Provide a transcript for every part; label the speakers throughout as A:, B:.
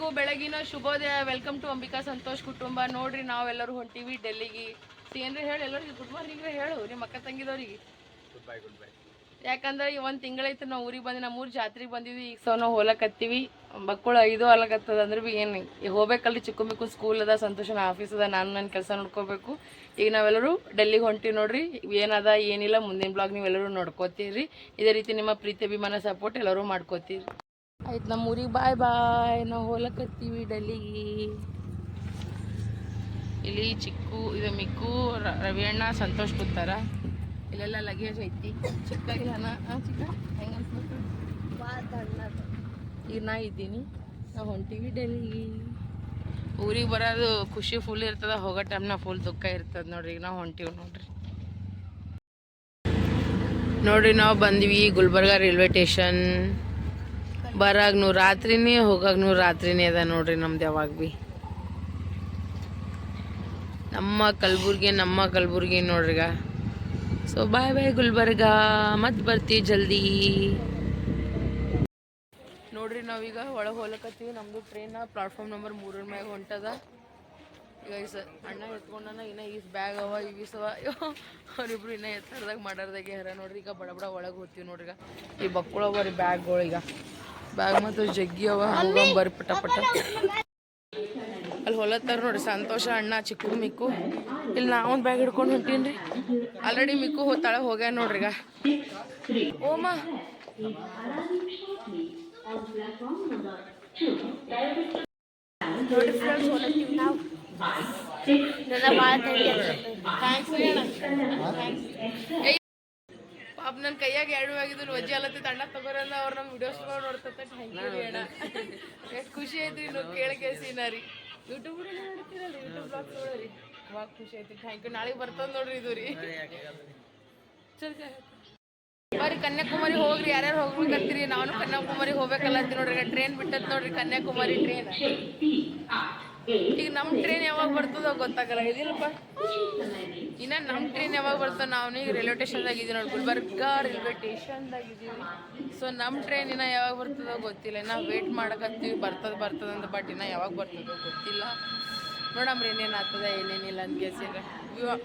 A: ಎಲ್ಲರಿಗೂ ಬೆಳಗಿನ ಶುಭೋದಯ. ವೆಲ್ಕಮ್ ಟು ಅಂಬಿಕಾ ಸಂತೋಷ್ ಕುಟುಂಬ. ನೋಡ್ರಿ ನಾವೆಲ್ಲರೂ ಹೊಂಟಿವಿ ಡೆಲ್ಲಿಗೆ. ಏನ್ರಿ ಹೇಳಿ ಎಲ್ಲರಿಗೂ ಗುಡ್ ಮಾರ್ನಿಂಗ್ ಹೇಳು ನಿಮ್ಮ ಅಕ್ಕ ತಂಗಿದವ್ರಿಗೆ. ಯಾಕಂದ್ರೆ ಈ ಒಂದು ತಿಂಗಳಾಯ್ತು ನಾವು ಊರಿಗೆ ಬಂದು ನಮ್ಮ ಊರು ಜಾತ್ರೆಗೆ ಬಂದಿವಿ ಈಗ ಸೊ ನಾವು ಹೋಲಕತ್ತೀವಿ. ಮಕ್ಕಳು ಐದು ಹೊಲಕತ್ತದ ಅಂದ್ರೆ ಭೀ ಏನು ಈಗ ಹೋಗ್ಬೇಕಲ್ರಿ ಚಿಕ್ಕ ಮಿಕ್ಕು ಸ್ಕೂಲ್ ಅದ ಸಂತೋಷನ ಆಫೀಸ್ ಅದ ನಾನು ನನ್ನ ಕೆಲಸ ನೋಡ್ಕೋಬೇಕು. ಈಗ ನಾವೆಲ್ಲರೂ ಡೆಲ್ಲಿಗೆ ಹೊಂಟಿವಿ ನೋಡ್ರಿ. ಏನದ ಏನಿಲ್ಲ ಮುಂದಿನ ಬ್ಲಾಗ್ ನೀವೆಲ್ಲರೂ ನೋಡ್ಕೋತೀರಿ. ಇದೇ ರೀತಿ ನಿಮ್ಮ ಪ್ರೀತಿ ಅಭಿಮಾನ ಸಪೋರ್ಟ್ ಎಲ್ಲರೂ ಮಾಡ್ಕೋತೀರಿ. ಆಯ್ತು ನಮ್ಮ ಊರಿಗೆ ಬಾಯ್ ಬಾಯ್. ನಾವು ಹೋಲಕತ್ತೀವಿ ಡಲ್ಲಿಗೆ ಇಲ್ಲಿ ಚಿಕ್ಕು ಇದು ಮಿಕ್ಕು, ರ- ರವಿ ಅಣ್ಣ, ಸಂತೋಷ್ ಕೂತಾರ ಇಲ್ಲೆಲ್ಲ ಲಗೇಜ್ ಐತಿ. ಚಿಕ್ಕ ಈಗ ನಾ ಇದ್ದೀನಿ. ನಾವು ಹೊಂಟೀವಿ ಡೆಲ್ಲಿಗೆ ಊರಿಗೆ ಬರೋದು ಖುಷಿ ಫುಲ್ ಇರ್ತದ, ಹೋಗೋ ಟೈಮ್ನ ಫುಲ್ ದುಃಖ ಇರ್ತದ ನೋಡ್ರಿ. ಈಗ ನಾವು ಹೊಂಟೀವಿ ನೋಡ್ರಿ. ನೋಡ್ರಿ, ನಾವು ಬಂದ್ವಿ ಗುಲ್ಬರ್ಗ ರೈಲ್ವೆ ಸ್ಟೇಷನ್ ಬರಾಗ್ನು ರಾತ್ರಿನೇ, ಹೋಗಾಗ್ನು ರಾತ್ರಿನೇ ಅದ ನೋಡ್ರಿ ನಮ್ದು ಯಾವಾಗ ಭೀ. ನಮ್ಮ ಕಲಬುರ್ಗಿ ನಮ್ಮ Kalaburagi ನೋಡ್ರಿಗ. So bye bye Gulbarga. ಮತ್ತೆ ಬರ್ತೀವಿ ಜಲ್ದಿ. ನೋಡ್ರಿ ನಾವೀಗ ಒಳಗೆ ಹೋಲಕತ್ತೀವಿ ನಮ್ಮದು ಟ್ರೈನ್ ಪ್ಲಾಟ್ಫಾರ್ಮ್ ನಂಬರ್ ಮೂರರ ಮ್ಯಾಗ ಹೊಂಟದ. ಈಗ ಈ ಸ ಅಣ್ಣ ಎತ್ಕೊಂಡನ, ಇನ್ನ ಈಸ್ ಬ್ಯಾಗ್ ಅವ ಇವಿಸವ ಅವ್ರಿಬ್ರು ಇನ್ನ ಎತ್ತರದಾಗ ಮಾಡಾರ್ದಾಗೆ ಹರ ನೋಡ್ರಿ. ಈಗ ಬಡ ಬಡ ಒಳಗೆ ಹೋಗ್ತೀವಿ ನೋಡ್ರಿ ಈ ಬಕ್ಕುಳ ಅವ ರೀ ಬ್ಯಾಗ್ಗಳು ಈಗ. ಬ್ಯಾಗ್ ಮತ್ತು ಜಗ್ಗಿ ಅವ ಹೋಗಂ ಬರ್ರಿ ಪಟ ಪಟ. ಅಲ್ಲಿ ಹೊಲತ್ತಾರ ನೋಡ್ರಿ ಸಂತೋಷ ಅಣ್ಣ ಚಿಕ್ಕು ಮಿಕ್ಕು. ಇಲ್ಲಿ ನಾವೊಂದು ಬ್ಯಾಗ್ ಹಿಡ್ಕೊಂಡು ಹೊಂಟೀನಿ ಆಲ್ರೆಡಿ ಮಿಕ್ಕು ಹೋತಾಳ ಹೋಗ್ಯಾನ ನೋಡ್ರಿ ಈಗ ಓಮ. ನೋಡಿ ಫ್ರೆಂಡ್ಸ್ ಹೊಲತ್ತೀವಿ ನಾವು. ನನ್ನ ಭಾಳ ಥ್ಯಾಂಕ್ಸ್ ಪಾಪ ನನ್ನ ಕೈಯಾಗ ಎರಡು ಆಗಿದ್ರು ವಜ್ಜಿ ಅಲ್ಲತ್ತಿ ಅಣ್ಣ ತಗೋರಲ್ಲ ಅವ್ರು ನಮ್ಮ ವಿಡಿಯೋಸ್ ನೋಡ್ತತ್ತ ಥ್ಯಾಂಕ್ ಯು ಅಣ್ಣ. ಎಷ್ಟು ಖುಷಿ ಐತಿ ನೀವು ಕೇಳಕ್ಕೆ ಸೀನಾರಿ ಯೂಟ್ಯೂಬ್ ನೋಡ್ತೀರಲ್ಲ ಯೂಟ್ಯೂಬ್ ಬ್ಲಾಗ್ ನೋಡ್ರಿ ಭಾಳ ಖುಷಿ ಐತಿ ಥ್ಯಾಂಕ್ ಯು. ನಾಳೆಗೆ ಬರ್ತದ ನೋಡ್ರಿ ಇದು ರೀ. ಬರ್ರಿ ಕನ್ಯಾಕುಮಾರಿ ಹೋಗ್ರಿ. ಯಾರ್ಯಾರು ಹೋಗ್ಬೇಕಂತೀರಿ ನಾನು ಕನ್ಯಾಕುಮಾರಿ ಹೋಗ್ಬೇಕಲ್ಲತ್ತಿ ನೋಡ್ರಿ. ಟ್ರೈನ್ ಬಿಟ್ಟದ್ ನೋಡ್ರಿ ಕನ್ಯಾಕುಮಾರಿ ಟ್ರೈನ್ ಈಗ ನಮ್ಮ ಟ್ರೈನ್ ಯಾವಾಗ ಬರ್ತದೋ ಗೊತ್ತಾಗಲ್ಲ ಇದಿಲ್ಲಪ್ಪ ಇನ್ನ ನಮ್ಮ ಟ್ರೈನ್ ಯಾವಾಗ ಬರ್ತೋ ನಾವು ಈಗ ರೈಲ್ವೆ ಸ್ಟೇಷನ್ದಾಗ ಇದೀವಿ ನೋಡಿ, ಗುಲ್ಬರ್ಗ ರೈಲ್ವೆ ಸ್ಟೇಷನ್ದಾಗ ಇದೀವಿ. ಸೊ ನಮ್ಮ ಟ್ರೈನ್ ಇನ್ನ ಯಾವಾಗ ಬರ್ತದೋ ಗೊತ್ತಿಲ್ಲ ನಾವು ವೇಟ್ ಮಾಡಕತ್ತೀವಿ, ಬರ್ತದ ಬರ್ತದ ಅಂತ ಬಟ್ ಇನ್ನ ಯಾವಾಗ ಬರ್ತದೋ ಗೊತ್ತಿಲ್ಲ. ನೋಡಮ್ರಿ ಏನೇನು ಆಗ್ತದ ಏನೇನಿಲ್ಲ ಅಂತ ಗೆಸಿಗ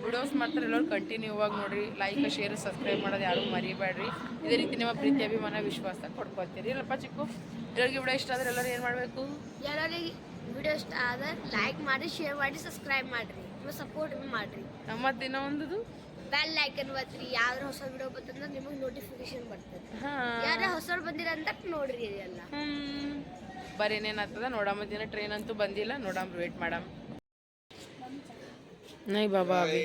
A: ವಿಡಿಯೋಸ್ ಮಾತ್ರ ಎಲ್ಲರೂ ಕಂಟಿನ್ಯೂ ಆಗಿ ನೋಡ್ರಿ ಲೈಕ್ ಶೇರ್ ಸಬ್ಸ್ಕ್ರೈಬ್ ಮಾಡೋದು ಯಾರು ಮರಿಬೇಡ್ರಿ. ಇದೇ ರೀತಿ ನಿಮ್ಮ ಪ್ರೀತಿ, ಅಭಿಮಾನ, ವಿಶ್ವಾಸ ಕೊಡ್ಕೊತೀರಿ. ಇಲ್ಲಪ್ಪ ಚಿಕ್ಕು ಎಲ್ಲರಿಗೆ ವಿಡಿಯೋ ಇಷ್ಟ ಆದ್ರೆ ಎಲ್ಲರೂ ಏನು ಮಾಡಬೇಕು?
B: ವಿಡಿಯೋ ಇಷ್ಟ ಆದ್ರೆ ಲೈಕ್ ಮಾಡಿ ಶೇರ್ ಮಾಡಿ ಸಬ್ಸ್ಕ್ರೈಬ್ ಮಾಡ್ರಿ. ನಿಮ್ಮ ಸಪೋರ್ಟ್ ಮಾಡ್ರಿ.
A: ನಮ್ಮ ದಿನ ಒಂದದು?
B: ಬೆಲ್ ಲೈಕ್ ಒತ್ತಿರಿ ಯಾವ್ದ್ರ ಹೊಸ ವಿಡಿಯೋ ಬಂತಂದ್ರೆ ನಿಮಗೆ ನೋಟಿಫಿಕೇಶನ್ ಬರ್ತದೆ.
A: ಯಾರ
B: ಯಾರ ಬಂದಿರ ಅಂತ ನೋಡ್ರಿ ಇದೆಲ್ಲ.
A: ಬರೇನೇನಾಗ್ತದ ಬರೀ ಏನೇನಾಗ್ತದ? ನೋಡಮ್ಮ ದಿನ ಟ್ರೈನ್ ಅಂತೂ ಬಂದಿಲ್ಲ. ನೋಡಮ್ ವೇಟ್ ಮಾಡಮ್ ನೈ ಬಾಬಾ ಅಭಿ.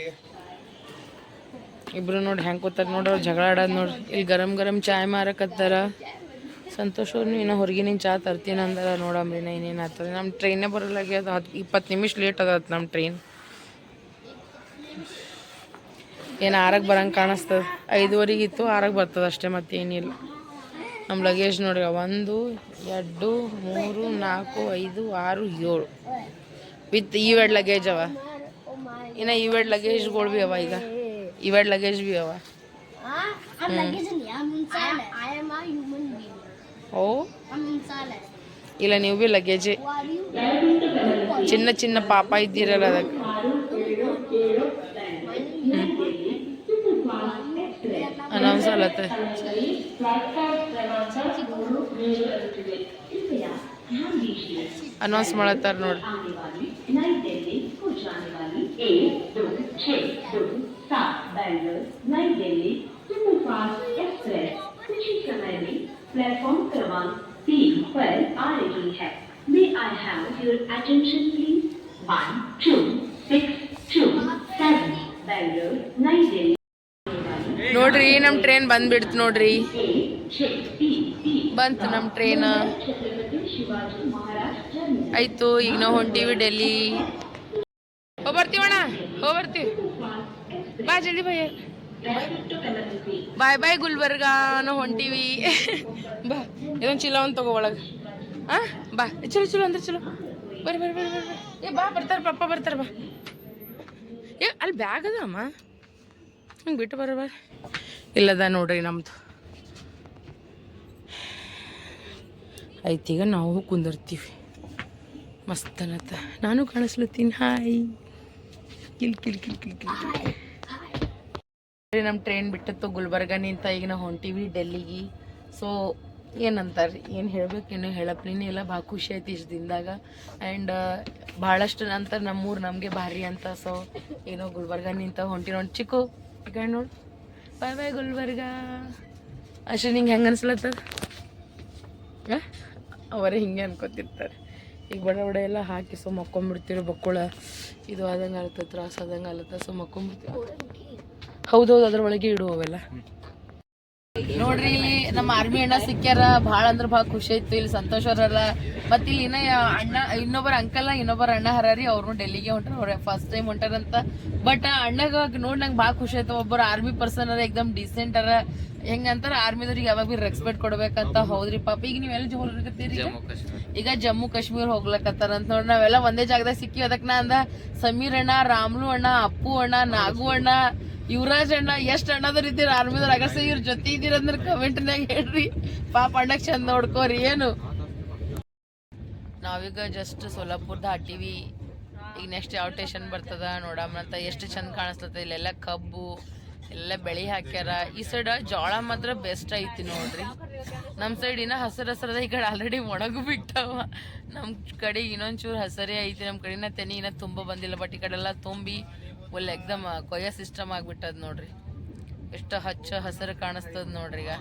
A: ಇಬ್ರು ನೋಡಿ ಹೆಂಗೆ ಕೂತಾರ ನೋಡ್ರಿ ಅವ್ರು ಜಗಳ ಆಡೋದು ನೋಡ್ರಿ ಇಲ್ಲಿ ಗರಂ ಗರಂ ಚಾಯ್ ಮಾರಕತ್ತಾರ. ಸಂತೋಷ್ ಅವ್ರು ಇನ್ನು ಹೊರಗಿನ ಚಾ ತರ್ತೀನಿ ಅಂದ್ರೆ ನೋಡಮ್ರಿ ನಾ ಏನೇನು ಆಗ್ತದೆ ನಮ್ಮ ಟ್ರೈನೇ ಬರಲಾಗ್ಯದ ಹತ್ತು ಇಪ್ಪತ್ತು ನಿಮಿಷ ಲೇಟ್ ಅದ ನಮ್ಮ ಟ್ರೈನ್ ಏನು ಆರಕ್ಕೆ ಬರಂಗೆ ಕಾಣಿಸ್ತದ. ಐದುವರೆಗೆ ಇತ್ತು ಆರಕ್ಕೆ ಬರ್ತದೆ ಅಷ್ಟೇ ಮತ್ತೇನಿಲ್ಲ. ನಮ್ಮ ಲಗೇಜ್ ನೋಡ್ರಿ ಒಂದು ಎರಡು ಮೂರು ನಾಲ್ಕು ಐದು ಆರು ಏಳು. ವಿತ್ ಇವೆರಡು ಲಗೇಜ್ ಅವ. ಇನ್ನು ಇವೆರಡು ಲಗೇಜ್ಗಳು ಭೀ ಅವ ಈಗ. ಇವೆರಡು ಲಗೇಜ್ ಭೀ ಅವ. ಓ ಇಲ್ಲ, ನೀವು ಭೀ ಲಗೇಜೆ ಚಿನ್ನ ಚಿನ್ನ ಪಾಪ ಇದ್ದೀರಲ್ಲ ಅದಕ್ಕೆ. ಅನೌನ್ಸ್ ಆಲತ್ತೆ ಅನೌನ್ಸ್ ಮಾಡತ್ತಾರ ನೋಡಿ
C: ನೈ ಡೆಲ್ಲಿ ಸೂಪರ್ಫಾಸ್ಟ್ ಎಕ್ಸ್ಪ್ರೆಸ್ ಕೃಷಿ ಸಮಯ दो छः दो सात बैंगलोर नई दिल्ली सुपरफास्ट एक्सप्रेस कुछ ही समय में प्लेटफॉर्म क्रमांक तीन पर आ रही है may I have your attention please one two six two seven Bangalore New Delhi
A: ನೋಡ್ರಿ ನಮ್ಮ ಟ್ರೈನ್ ಬಂದ್ಬಿಡ್ತು ನೋಡ್ರಿ
C: एक छः तीन तीन
A: ಬಂತು ನಮ್ಮ ಟ್ರೈನ್
C: छत्रपति शिवाजी महाराज जन्म
A: ಆಯ್ತು ಈಗ ನಾವು ಹೊಂಟೀವಿ ಡೆಲ್ಲಿ ಹೋಗಿ ಬರ್ತೀವಣ್ಣ ಹೋಗಿ ಬರ್ತೀವಿ ಬಾ ಜಲ್ದಿ ಬಾಯ್ ಬಾಯ್ ಬಾಯ್ ಗುಲ್ಬರ್ಗ ನಾವು ಹೊಂಟೀವಿ ಬಾ, ಇದೊಂದು ಚೀಲ ಒಂದು ತಗೋ ಒಳಗೆ. ಹಾಂ ಬಾ. ಚಲೋ ಚಲೋ ಅಂದ್ರೆ ಚಲೋ. ಬರ್ರಿ ಬರ್ರಿ ಬರ್ರಿ ಬರ್ರಿ. ಏ, ಬಾ, ಬರ್ತಾರೆ ಪಪ್ಪ ಬರ್ತಾರೆ, ಬಾ. ಏ, ಅಲ್ಲಿ ಬ್ಯಾಗ್ ಅದ ಅಮ್ಮ. ಹಿಂಗೆ ಬಿಟ್ಟು ಬರ್ರಿ ಬಾ ಇಲ್ಲದ ನೋಡ್ರಿ ನಮ್ದು. ಐತೀಗ ನಾವು ಕುಂದಿರ್ತೀವಿ. ಮಸ್ತ್ ಅನ್ನತ್ತ. ನಾನು ಕಾಣಿಸ್ಲತ್ತೀನಿ. ಹಾಯ್. ಕಿಲ್ ಕಿಲ್ ಕಿಲ್ ಕಿಲ್ ಕಿಲ್. ನಮ್ಮ ಟ್ರೈನ್ ಬಿಟ್ಟಿತ್ತು ಗುಲ್ಬರ್ಗ ನಿಂತ ಈಗ ನಾವು ಹೊಂಟಿವಿ ಡೆಲ್ಲಿಗೆ. ಸೊ ಏನಂತಾರೆ, ಏನು ಹೇಳ್ಬೇಕು ಏನು ಹೇಳಪ್ಲಿನೇ ಇಲ್ಲ, ಭಾಳ ಖುಷಿ ಆಯ್ತು ಇಷ್ಟು ದಿನದಾಗ. ಆ್ಯಂಡ್ ಭಾಳಷ್ಟು ನಂತರ ನಮ್ಮೂರು ನಮಗೆ ಭಾರಿ ಅಂತ ಸೊ ಏನೋ ಗುಲ್ಬರ್ಗ ನಿಂತ ಹೊಂಟಿ ನೋಡಿ. ಚಿಕ್ಕು ಕಡೆ ನೋಡಿ. ಬಾಯ್ ಬಾಯ್ ಗುಲ್ಬರ್ಗ. ಅಷ್ಟೇ ನಿಂಗೆ ಹೆಂಗೆ ಅನ್ಸ್ಲತ್ತದ ಅವರೇ ಹಿಂಗೆ ಅನ್ಕೋತಿರ್ತಾರೆ. ಈಗ ಬಡ ಬಡ ಎಲ್ಲ ಹಾಕಿ ಸೊ ಮಕ್ಕೊಂಬಿಡ್ತೀರಿ ಬಕ್ಕುಳ. ಇದು ಆದಂಗೆ ಆಗುತ್ತೆ ತ್ರಾಸ ಆದಂಗೆ ಆಗುತ್ತೆ ಸೊ ಮಕ್ಕೊಂಬಿಡ್ತೀವಿ. ಹೌದೌದು ಅದ್ರ ಒಳಗೆ ಇಡು ಅವೆಲ್ಲ ನೋಡ್ರಿ ಇಲ್ಲಿ ನಮ್ಮ ಆರ್ಮಿ ಅಣ್ಣ ಸಿಕ್ಕ್ಯಾರ ಭಾಳ ಅಂದ್ರ ಭಾಳ ಖುಷಿ ಆಯ್ತು ಇಲ್ಲಿ ಸಂತೋಷ ಅವರಲ್ಲ. ಮತ್ತೆ ಇಲ್ಲಿ ಇನ್ನ ಯಾ- ಅಣ್ಣ ಇನ್ನೊಬ್ಬರ ಅಂಕಲ್ ಇನ್ನೊಬ್ಬರ ಅಣ್ಣ ಹರಾರಿ ಅವ್ರು ಡೆಲ್ಲಿಗೆ ಹೊಂಟಾರ ಅವ್ರ ಫಸ್ಟ್ ಟೈಮ್ ಹೊಂಟಾರಂತ. ಬಟ್ ಅಣ್ಣಗ ನೋಡ್ ನಂಗೆ ಭಾಳ ಖುಷಿ ಆಯ್ತು ಒಬ್ಬರು ಆರ್ಮಿ ಪರ್ಸನ್ ಅರ ಎಕ್ದಮ್ ಡೀಸೆಂಟ್ ಅರ. ಹೆಂಗಂತಾರ ಆರ್ಮಿದವ್ರಿಗೆ ಯಾವಾಗ ಬಿ ರೆಸ್ಪೆಕ್ಟ್ ಕೊಡ್ಬೇಕಂತ ಹೌದ್ರಿ ಪಾಪ. ಈಗ ನೀವೆಲ್ಲ ಈಗ? ಈಗ ಜಮ್ಮು ಕಾಶ್ಮೀರ್ ಹೋಗ್ಲಕತ್ತಾರ ಅಂತ ನೋಡಿ ನಾವೆಲ್ಲ ಒಂದೇ ಜಾಗದಾಗ ಸಿಕ್ಕಿ ಅದಕ್ಕೆ ನಾ ಅಂದ ಸಮೀರ್ ಅಣ್ಣ ರಾಮ್ಲು ಅಣ್ಣ ಅಪ್ಪು ಅಣ್ಣ ನಾಗು ಅಣ್ಣ ಯುವರಾಜ್ ಅಣ್ಣ, ಎಷ್ಟು ಅಣ್ಣದ್ರ ಇದ್ದೀರ? ಆರ್ಮಿದವ್ರು ಅಗರ್ಸ ಇವ್ರ ಜೊತೆ ಇದ್ದೀರ ಅಂದ್ರೆ ಕಮೆಂಟ್ನಾಗ ಹೇಳ್ರಿ. ಪಾಪ ಅಣ್ಣಕ್ ಚಂದ ನೋಡ್ಕೋರಿ, ಏನು? ನಾವೀಗ ಜಸ್ಟ್ ಸೋಲಾಪುರ್ ಹಟ್ಟಿವಿ ಈಗ ನೆಕ್ಸ್ಟ್ ಯಾವ ಟೇಷನ್ ಬರ್ತದ ನೋಡಮ್ಮಂತ ಎಷ್ಟು ಚಂದ ಕಾಣಿಸ್ತದ ಇಲ್ಲೆಲ್ಲ ಕಬ್ಬು ಎಲ್ಲ ಬೆಳಿ ಹಾಕ್ಯಾರ. ಈ ಸೈಡ್ ಜೋಳ ಮಾತ್ರ ಬೆಸ್ಟ್ ಐತಿ ನೋಡ್ರಿ. ನಮ್ಮ ಸೈಡ್ ಇನ್ನ ಹಸಿರು ಹಸಿರದ ಈ ಕಡೆ ಆಲ್ರೆಡಿ ಒಣಗು ಬಿಟ್ಟಾವ. ನಮ್ಮ ಕಡೆ ಇನ್ನೊಂಚೂರು ಹಸರೇ ಐತಿ. ನಮ್ಮ ಕಡೆನ ತೆನಿ ಇನ್ನ ತುಂಬ ಬಂದಿಲ್ಲ ಬಟ್ ಈ ಕಡೆ ಎಲ್ಲ ತುಂಬಿ ಒಳ್ಳೆ ಎಕ್ದಮ್ ಕೊಯ್ಯ ಸಿಸ್ಟಮ್ ಆಗ್ಬಿಟ್ಟದ್ ನೋಡ್ರಿ. ಎಷ್ಟು ಹಚ್ಚ ಹಸಿರು ಕಾಣಿಸ್ತದ ನೋಡ್ರಿ ಈಗ.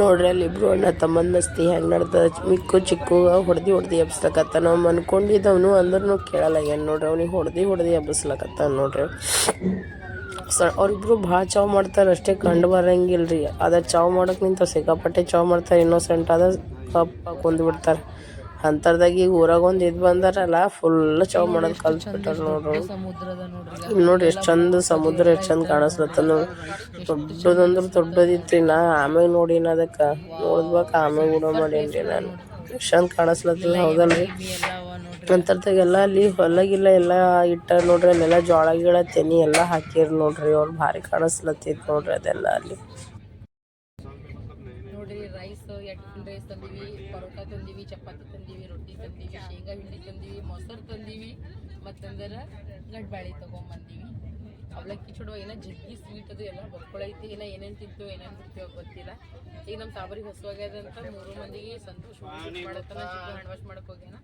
A: ನೋಡ್ರಿ, ಅಲ್ಲಿ ಇಬ್ರು ಅಣ್ಣ ತಮ್ಮನ ಮಸ್ತಿ ಹೆಂಗ್ ನಡ್ದದ. ಮಿಕ್ಕು ಚಿಕ್ಕು ಹೊಡ್ದಿ ಹೊಡ್ದಿ ಎಬ್ಸ್ಲಕತ್ತ ನಾವು ಅನ್ಕೊಂಡಿದ್ದವನು ಅಂದ್ರೂ ಕೇಳಲ್ಲ ನೋಡ್ರಿ, ಅವ್ನಿಗೆ ಹೊಡೆದು ಹೊಡ್ದಿ ಎಬ್ಸ್ಲಕತ್ತ ನೋಡ್ರಿ. ಸ, ಅವ್ರಿಬ್ರು ಭಾಳ ಚಾವ್ ಮಾಡ್ತಾರೆ ಅಷ್ಟೇ, ಕಂಡು ಬರಂಗಿಲ್ಲ ರೀ ಅದ ಚಾವ್ ಮಾಡಕ್ ನಿಂತ ಸಿಕ್ಕಾಪಟ್ಟೆ ಚಾವ್ ಮಾಡ್ತಾರೆ ಇನ್ನೋಸೆಂಟ್ ಅದ ಕಪ್ಪ ಕುಂದ್ ಬಿಡ್ತಾರೆ. ಅಂತರ್ದಾಗ ಈಗ ಊರಾಗ ಒಂದು ಇದು ಬಂದಾರಲ್ಲ ಫುಲ್ ಚೌ ಮಾಡೋದ್ ಕಲ್ತ್ಬಿಟ್ಟಾರ ನೋಡ್ರಿ. ಇಲ್ಲಿ ನೋಡ್ರಿ ಎಷ್ಟ್ ಚಂದ ಸಮುದ್ರ, ಎಷ್ಟ್ ಚಂದ ಕಾಣಿಸ್ಲತ್ತ ನೋಡ್ರಿ ದೊಡ್ಡದಂದ್ರೆ ದೊಡ್ಡದಿತ್ತು ನಾ ಆಮ್ಯಾಗ ನೋಡಿನ ಅದಕ್ಕ ನೋಡ್ಬೇಕ ಆಮ್ಯಾಗ ಊಟ ಮಾಡೇನ್ರಿ ನಾನು. ಎಷ್ಟು ಚಂದ ಕಾಣಿಸ್ಲತ್ತದ, ಹೌದಲ್ರಿ. ಅಂತರ್ದಾಗೆಲ್ಲ ಅಲ್ಲಿ ಹೊಲಗಿಲ್ಲ ಎಲ್ಲ ಇಟ್ಟ ನೋಡ್ರಿ, ಅಲ್ಲೆಲ್ಲ ಜೋಳ ಗಿಳ, ತೆನಿ ಎಲ್ಲ ಹಾಕಿರ್ ನೋಡ್ರಿ, ಅವ್ರು ಭಾರಿ ಕಾಣಿಸ್ಲತ್ತಿತ್ತು ನೋಡ್ರಿ ಅದೆಲ್ಲ ಅಲ್ಲಿ ನೋಡ್ರಿ ರೈಸ್ ಎಟ್ಟಿನ ರೈಸ್ ತಂದೀವಿ ಪರೋಟ ತಂದೀವಿ ಚಪಾತಿ ತಂದೀವಿ ರೊಟ್ಟಿ ತಂದೀವಿ ಶೇಂಗಾ ಹಿಂಡಿ ತಂದೀವಿ ಮೊಸರು ತಂದೀವಿ ಮತ್ತಂದ್ರೆ ಗಡ್ಬಾಳಿ ತಗೊಂಬಂದೀವಿ. ಅವಲಕ್ಕಿ ಚೂಡುವ ಏನೋ ಜಗ್ಗಿ ಸ್ವೀಟ್ ಅದು ಎಲ್ಲ ಬರ್ಕೊಳೈತಿ. ಏನೋ ಏನೇನು ತಿಂತೀವೋ ಏನೇನು ಬಿಡ್ತೀವೋ ಗೊತ್ತಿಲ್ಲ. ಈಗ ನಮ್ಮ ಸಾಬರಿಗೆ ಹಸುವಾಗ್ಯದ ಅಂತ ಮೂರು ಮಂದಿಗೆ ಸಂತೋಷ ಮಾಡತ್ತನ ಚಿಕ್ಕ ಹ್ಯಾಂಡ್ ವಾಶ್ ಮಾಡಕ್ ಹೋಗ್ಯಾನ.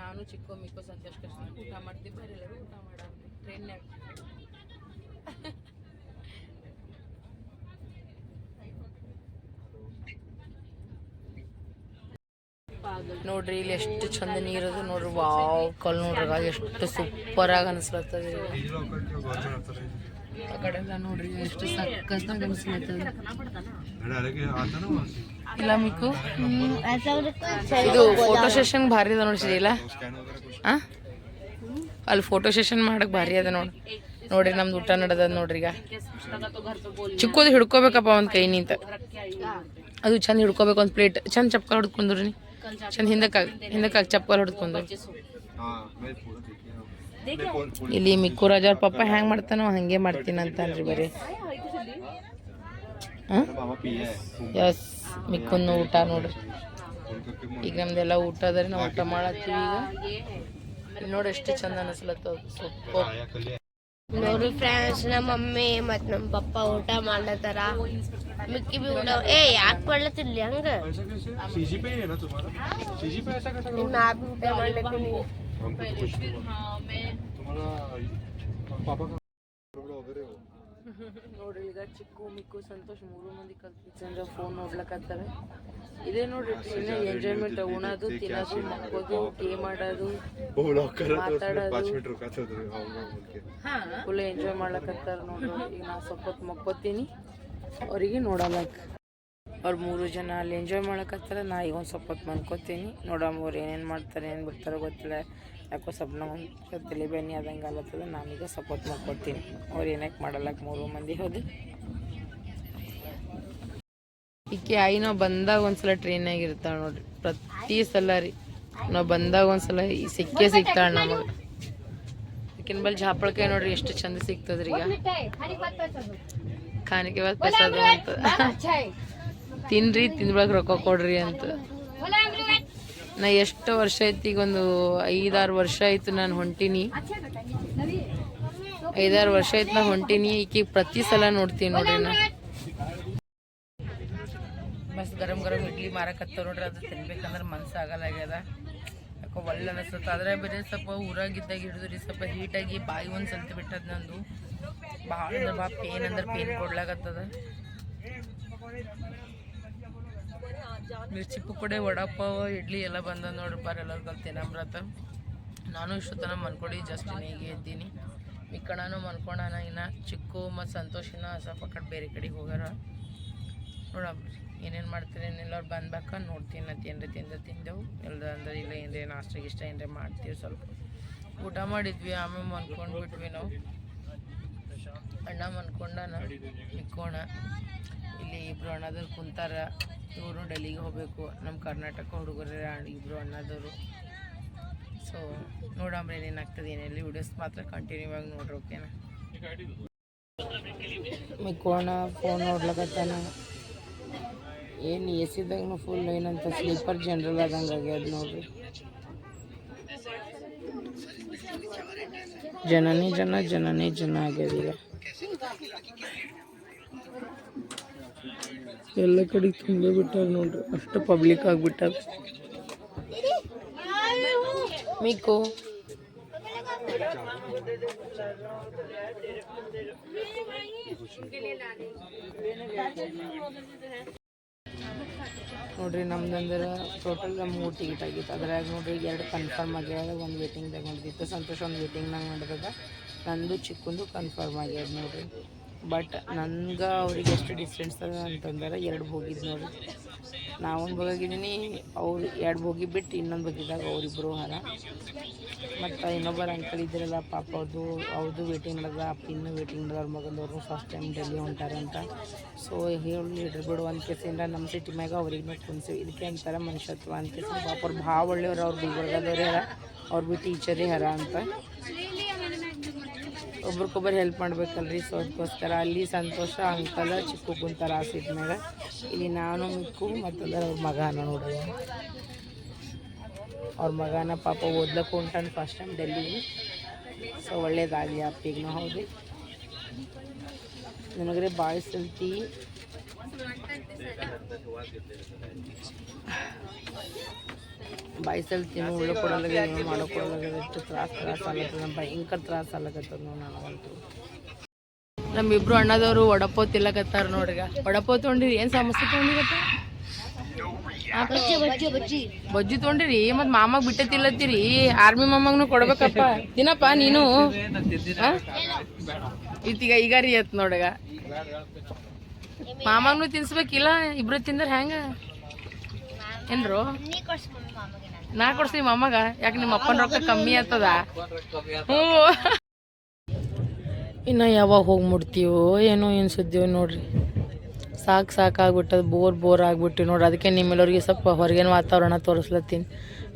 A: ನಾನು ಚಿಕ್ಕ ಮಿಕ್ಕು ಸಂತೋಷ ಕಷ್ಟ ಊಟ ಮಾಡ್ತೀವಿ. ಬರೀ ಎಲ್ಲರೂ ಊಟ ಮಾಡೋಣ ಟ್ರೈನ್ಯಾಗ ನೋಡ್ರಿ, ಇಲ್ಲಿ ಎಷ್ಟು ಚಂದ ನೀರದು ನೋಡ್ರಿ. ವಾವ್ ಕಲ್ ನೋಡ್ರಿ ಎಷ್ಟು ಸೂಪರ್ ಆಗಿ ಅನ್ಸ್ಲತ್ತದ ನೋಡ್ರಿ, ಎಷ್ಟು ಸಕ್ಕತ್ತಾಗಿ ಇಲ್ಲ ಮಿಕ್ಕು? ಇದು ಫೋಟೋ ಸೆಷನ್ ಭಾರಿ ಅದ ನೋಡಿ ಇಲ್ಲ ಅಲ್ಲಿ ಫೋಟೋ ಸೆಷನ್ ಮಾಡಕ್ ಭಾರಿ ಅದ ನೋಡಿ. ನೋಡ್ರಿ, ನಮ್ದು ಊಟ ನಡದ ನೋಡ್ರಿ ಈಗ. ಚಿಕ್ಕೋದು ಹಿಡ್ಕೋಬೇಕಪ್ಪ ಒಂದ್ ಕೈ ನಿಂತ. ಅದು ಚಂದ ಹಿಡ್ಕೋಬೇಕು ಒಂದು ಪ್ಲೇಟ್ ಚಂದ ಚಪ್ಕಲ್ ಹೊಡ್ಕೊಂಡ್ರಿ ಚಂದ ಹಿಂದಕ್ಕೆ ಹಿಂದಕ್ಕೆ ಚಪ್ಪಲ್ ಹೊಡ್ಕೊಂಡು ಇಲ್ಲಿ ಮಿಕ್ಕು ರಾಜ ಅವ್ರ ಪಪ್ಪ ಹೆಂಗ್ ಮಾಡ್ತಾನೋ ಹಂಗೆ ಮಾಡ್ತೀನಿ ಅಂತನ್ರಿ ಬರೀ. ಎಸ್ ಮಿಕ್ಕುನ್ನು ಊಟ ನೋಡ್ರಿ. ಈಗ ನಮ್ದೆಲ್ಲ ಊಟ ಅದ್ರಿ, ನಾವು ಊಟ ಮಾಡತ್ತೀವಿ ಈಗ. ನೋಡಿ ಎಷ್ಟು ಚಂದ ಅನಿಸ್ಲತ್ತ ಸೊಪ್ಪು
B: ನೋಡ್ರಿ ಫ್ರೆಂಡ್ಸ್ ನಮ್ಮ ಮಮ್ಮಿ ಮತ್ತೆ ನಮ್ಮ ಪಪ್ಪ ಊಟ ಮಾಡ್ಲತ್ತಾರ ಮಿಕ್ಕಿ ಬಿ ಊಟ ಏ ಯಾಕೆ ಮಾಡ್ಲತ್ತಿರ್ಲಿ ಹಂಗ? ನಾ ಬಿ ಊಟ ಮಾಡ್ಲತ್ತೀನಿ
A: ನೋಡ್ರಿ ಈಗ ಚಿಕ್ಕು ಮಿಕ್ಕು ಸಂತೋಷ್ ಮೂರು ಮಂದಿ ಕಲ್ಪಿಸಂದ್ರ ಫೋನ್ ನೋಡ್ಲಕತ್ತಾರೆ ಇದೇ ನೋಡ್ರಿ ಟ್ರೈನ್ ಎಂಜಾಯ್ಮೆಂಟ್ ಉಣೋದು ತಿನ್ನೋದು ಮಕ್ಕೋದು ಗೇಮ್ ಆಡೋದು ಮಾತಾಡೋದು. ಫುಲ್ ಎಂಜಾಯ್ ಮಾಡ್ಲಕತ್ತಾರ ನೋಡ್ರಿ ಈಗ ನಾ ಸ್ವಲ್ಪ ಹೊತ್ತು ಮಕ್ಕೋತೀನಿ ಅವರಿಗೆ ನೋಡಲಕ್ಕ ಅವ್ರು ಮೂರು ಜನ ಅಲ್ಲಿ ಎಂಜಾಯ್ ಮಾಡಕತ್ತಾರ. ನಾ ಈಗ ಒಂದು ಸ್ವಲ್ಪ ಹೊತ್ತು ಮನ್ಕೋತೀನಿ ನೋಡಮ್ಮ ಅವ್ರು ಏನೇನು ಮಾಡ್ತಾರೆ, ಏನು ಬಿಡ್ತಾರೆ ಗೊತ್ತಿಲ್ಲ. ಯಾಕೋ ಸ್ವಲ್ಪ ನಂಗೆ ತಲೆ ಆದಂಗೆ ಅಲ್ಲತ್ತದ ನಾನೀಗ ಸ್ವಲ್ಪ ಹೊತ್ತು ಮಕ್ಕೋತೀನಿ ಅವ್ರು ಏನಕ್ಕೆ ಮಾಡಲ್ಲಕ್ಕ ಮೂರು ಮಂದಿ ಹೋದು ಈಕೆ ಆಯಿ ನಾವು ಬಂದಾಗ ಒಂದ್ಸಲ ಟ್ರೈನಾಗ ಇರ್ತಾಳೆ ನೋಡ್ರಿ. ಪ್ರತಿ ಸಲ ರೀ. ನಾವು ಬಂದಾಗ ಒಂದ್ಸಲ ಈ ಸಿಕ್ಕೇ ಸಿಗ್ತಾಳೆ ನಮಗೆ. ಈಕಿನ ಬಲ್ ಜಾಪಳಕಾಯಿ ನೋಡ್ರಿ, ಎಷ್ಟು ಚಂದ ಸಿಗ್ತದ್ರಿ ಈಗ ಖಾನಿಕೆ ಪ್ರಸಾದ ಪೆಸದ ಅಂತ. ತಿನ್ರಿ ತಿನ್ಬಳಕ್ ರೊಕ್ಕ ಕೊಡ್ರಿ ಅಂತ. ನಾ ಎಷ್ಟು ವರ್ಷ ಐತಿ ಈಗ ಒಂದು ಐದಾರು ವರ್ಷ ಆಯ್ತು ನಾನು ಹೊಂಟೀನಿ. ಐದಾರು ವರ್ಷ ಆಯ್ತು ನಾ ಹೊಂಟೀನಿ ಈಕಿ ಪ್ರತಿ ಸಲ ನೋಡ್ತೀನಿ ನೋಡ್ರಿ ನಾ. ಬಸ್ ಗರಂ ಗರಂ ಇಡ್ಲಿ ಮಾರಕತ್ತ ನೋಡ್ರಿ ಅದು ತಿನ್ಬೇಕಂದ್ರೆ ಮನ್ಸು ಆಗಲ್ಲ ಆಗ್ಯದ. ಯಾಕೋ ಒಳ್ಳೆ ಅನಿಸುತ್ತೆ. ಆದರೆ ಬೇರೆ ಸ್ವಲ್ಪ ಊರಾಗಿದ್ದಾಗ ಹಿಡಿದ್ರಿ ರೀ ಸ್ವಲ್ಪ ಹೀಟಾಗಿ ಬಾಯಿ ಒಂದು ಸಲ್ತಿ ಬಿಟ್ಟದ ನಂದು. ಭಾಳ ಅಂದ್ರೆ ಭಾಳ ಪೇನ್ ಅಂದ್ರೆ ಪೇನ್ ಕೊಡ್ಲಾಗತ್ತದ ಮಿರ್ಚಿ ಪುಕ್ಕಡೆ ವಡಾಪಾವ್ ಇಡ್ಲಿ ಎಲ್ಲ ಬಂದ ನೋಡ್ರಪ್ಪ ಎಲ್ಲರೂ ಕಲ್ತೀನಿ ತಿನ್ನಮ್ರತ ನಾನು ಇಷ್ಟೊತ್ತನ ಮನ್ಕೊಡಿ ಜಸ್ಟ್ ಹೀಗೆ ಇದ್ದೀನಿ. ಮಿಕ್ಕಣನು ಮನ್ಕೊಂಡಾನ, ಇನ್ನ ಚಿಕ್ಕು ಮತ್ತು ಸಂತೋಷಿನ ಸ್ವಲ್ಪ ಕಡೆ ಬೇರೆ ಕಡೆಗೆ ಹೋಗ್ಯಾರ. ನೋಡಮ್ಮ ಏನೇನು ಮಾಡ್ತೀರಿ, ಏನೆಲ್ಲರು ಬಂದ್ಬೇಕ ನೋಡ್ತೀನಿ ಅಂತ ತಿಂದ್ರೆ ತಿಂದ, ತಿಂದೆವು. ಎಲ್ಲ ಅಂದ್ರೆ ಇಲ್ಲ, ಏನ್ರಿ ನಾಷ್ಟ ಗಿಷ್ಟ ಏನ್ರಿ ಮಾಡ್ತೀವಿ ಸ್ವಲ್ಪ. ಊಟ ಮಾಡಿದ್ವಿ, ಆಮೇಲೆ ಮನ್ಕೊಂಡು ಬಿಟ್ವಿ ನಾವು. ಅಣ್ಣ ಮನ್ಕೊಂಡಾನ ಇಕ್ಕೋಣ ಇಲ್ಲಿ ಇಬ್ರು ಅಣ್ಣದವ್ರು ಕುಂತಾರ. ಇವರು ಡೆಲ್ಲಿಗೆ ಹೋಗ್ಬೇಕು. ನಮ್ಮ ಕರ್ನಾಟಕ ಹುಡುಗರು ಇಬ್ರು ಅಣ್ಣದವರು. ಸೊ ನೋಡಂಬ್ರೆ ಏನೇನಾಗ್ತದೆ ಏನಿಲ್ಲ ವಿಡಿಯೋಸ್ ಮಾತ್ರ ಕಂಟಿನ್ಯೂ ಆಗಿ ನೋಡ್ರಿ ಓಕೆನಾ ಮಿಕ್ಕೋಣ ಫೋನ್ ನೋಡ್ಲಕತ್ತಾನ. ಏನು ಎ ಫುಲ್ ಏನಂತ ಸ್ಲೀಪರ್ ಜನರಲ್ ಆದಂಗೆ ಆಗ್ಯದ ನೋಡ್ರಿ. ಜನನೇ ಜನ ಜನನೇ ಜನ ಆಗ್ಯದ ಈಗ. ಎಲ್ಲ ಕಡೆ ತುಂಬ ಬಿಟ್ಟಾರ ನೋಡ್ರಿ. ಅಷ್ಟು ಪಬ್ಲಿಕ್ ಆಗಿಬಿಟ್ಟಾರ. ಮಿಕ್ಕು. ನೋಡ್ರಿ ನಮ್ದಂದ್ರೆ ಟೋಟಲ್ ನಮ್ಮ ಮೂರು ಟಿಕೆಟ್ ಆಗಿತ್ತು. ಅದ್ರಾಗ ನೋಡ್ರಿ ಎರಡು ಕನ್ಫರ್ಮ್ ಆಗ್ಯಾದ ಒಂದು ವೇಟಿಂಗ್ ತಗೊಂಡಿತ್ತು ಸಂತೋಷ ಒಂದು ವೇಟಿಂಗ್ನಾಗ ನಡೆದದ ನಂದು ಚಿಕ್ಕಂದು ಕನ್ಫರ್ಮ್ ಆಗ್ಯದ ನೋಡ್ರಿ. ಬಟ್ ನನ್ಗೆ ಅವ್ರಿಗೆ ಎಷ್ಟು ಡಿಫ್ರೆನ್ಸ್ ಅದ ಅಂತಂದ್ರೆ ಎರಡು ಹೋಗಿದ್ದು ನೋಡ್ರಿ. ನಾವೊಂದು ಬಗ್ಗಿದ್ದೀನಿ ಅವ್ರು ಎರಡು ಹೋಗಿ ಬಿಟ್ಟು ಇನ್ನೊಂದು ಬಗ್ಗಿದಾಗ ಅವರಿಬ್ಬರು ಹರ ಮತ್ತು ಇನ್ನೊಬ್ಬರು ಅಂಕಲ್ ಇದ್ರಲ್ಲ, ಪಾಪ ಅದು ಅವ್ರದ್ದು ವೇಟಿಂಗ್ ನಡೆದ ಅಪ್ಪ ಇನ್ನೂ ವೇಟಿಂಗ್ ನಡೆದ ಅವ್ರ ಫಸ್ಟ್ ಟೈಮ್ ಡೆಲ್ಲಿ ಹೊಂಟಾರಂತ ಸೊ ಹೇಳಿ ಹಿಡ್ರಿ ಬಿಡು, ಒಂದು ಕೇಸಿಂದ ನಮ್ಮ ಸಿಟಿ ಮ್ಯಾಗ ಅವ್ರಿಗೆ ಕುಣಿಸಿ ಇದಕ್ಕೆ ಅಂತಾರೆ ಮನುಷ್ಯತ್ವ ಅಂತ. ಪಾಪ ಅವ್ರು ಭಾಳ ಒಳ್ಳೆಯವ್ರು ಅವ್ರು ಗುಲ್ಬರ್ಗದವ್ರೇ ಹರ ಅವ್ರು ಬಿ ಟೀಚರೇ ಹರ ಅಂತ. ಒಬ್ರಿಗೊಬ್ಬರು ಹೆಲ್ಪ್ ಮಾಡ್ಬೇಕಲ್ರಿ ಸೊ ಅದಕ್ಕೋಸ್ಕರ ಅಲ್ಲಿ ಸಂತೋಷ, ಅಂಕಲ ಚಿಕ್ಕ ಕುಂತಾರ ಆಸಿದ ಮ್ಯಾಗ ಇಲ್ಲಿ ನಾನು, ಮಿಕ್ಕು ಮತ್ತಂದ್ರೆ ಅವ್ರ ಮಗನ ನೋಡ್ರಿ ಅವ್ರ ಮಗನ ಪಾಪ ಓದ್ಲಕ್ಕೆ ಹೊಂಟಾನ ಫಸ್ಟ್ ಟೈಮ್ ಡೆಲ್ಲಿಗೆ ಸೊ ಒಳ್ಳೇದಾಗಲಿ ಅಪ್ಪಿಗೂ, ಹೌದು. ನನಗ್ರೆ ಭಾಳ ಸಲ್ತಿ ಬಾಯಿಸಲ್ ತಿನ್ನು ಉಳ್ಳು ಕೊಡಲ್ಲ ಏನು ಮಾಡೋ ಎಷ್ಟು ತ್ರಾಸ ತ್ರಾಸ ಆಗತ್ತದ ಭಯಂಕರ ತ್ರಾಸ ಆಗ್ಲತ್ತದ ನೋಡಿ ನನಗಂತೂ ನಮ್ಮಿಬ್ರು ಅಣ್ಣದವರು ವಡಪೋ ತಿಲ್ಲಕತ್ತಾರ ನೋಡ್ರಿಗ ಒಡಪೋ ತೊಗೊಂಡಿರಿ ಏನು ಸಮಸ್ಯೆ ತೊಗೊಂಡಿರಪ್ಪ? ಬಜ್ಜಿ ತೊಗೊಂಡಿರಿ ಮತ್ ಮಾಮಾಗ್ ಬಿಟ್ಟೆ ತಿಲ್ಲತ್ತೀರಿ ಆರ್ಮಿ ಮಾಮಾಗ್ನು ಕೊಡ್ಬೇಕಪ್ಪ ದಿನಪ್ಪ ನೀನು? ಇತ್ತೀಗ ಈಗ ರೀ ಅತ್ ನೋಡಗ ಮಾಮಾಗ್ನು ತಿನ್ಸ್ಬೇಕಿಲ್ಲ ಇಬ್ರು ತಿಂದ್ರ ಹೆಂಗ? ಏನ್ರು? ನಾ ಕೊಡ್ಸ್ತೀನಿ ಅಮ್ಮಗ ಯಾಕೆ ನಿಮ್ಮ ಅಪ್ಪನ ರೊಕ್ಕ ಕಮ್ಮಿ ಆಗ್ತದ? ಹ್ಞೂ ಇನ್ನು ಯಾವಾಗ ಹೋಗಿ ಮುಡ್ತೀವೋ ಏನೋ ಏನು ಸುದ್ದಿವೋ ನೋಡ್ರಿ. ಸಾಕು ಸಾಕಾಗ್ಬಿಟ್ಟದ ಬೋರ್ ಬೋರ್ ಆಗ್ಬಿಟ್ಟು ನೋಡ್ರಿ. ಅದಕ್ಕೆ ನಿಮ್ಮೆಲ್ಲರಿಗೆ ಸ್ವಲ್ಪ ಹೊರಗಿನ ವಾತಾವರಣ ತೋರಿಸ್ಲತ್ತೀನಿ.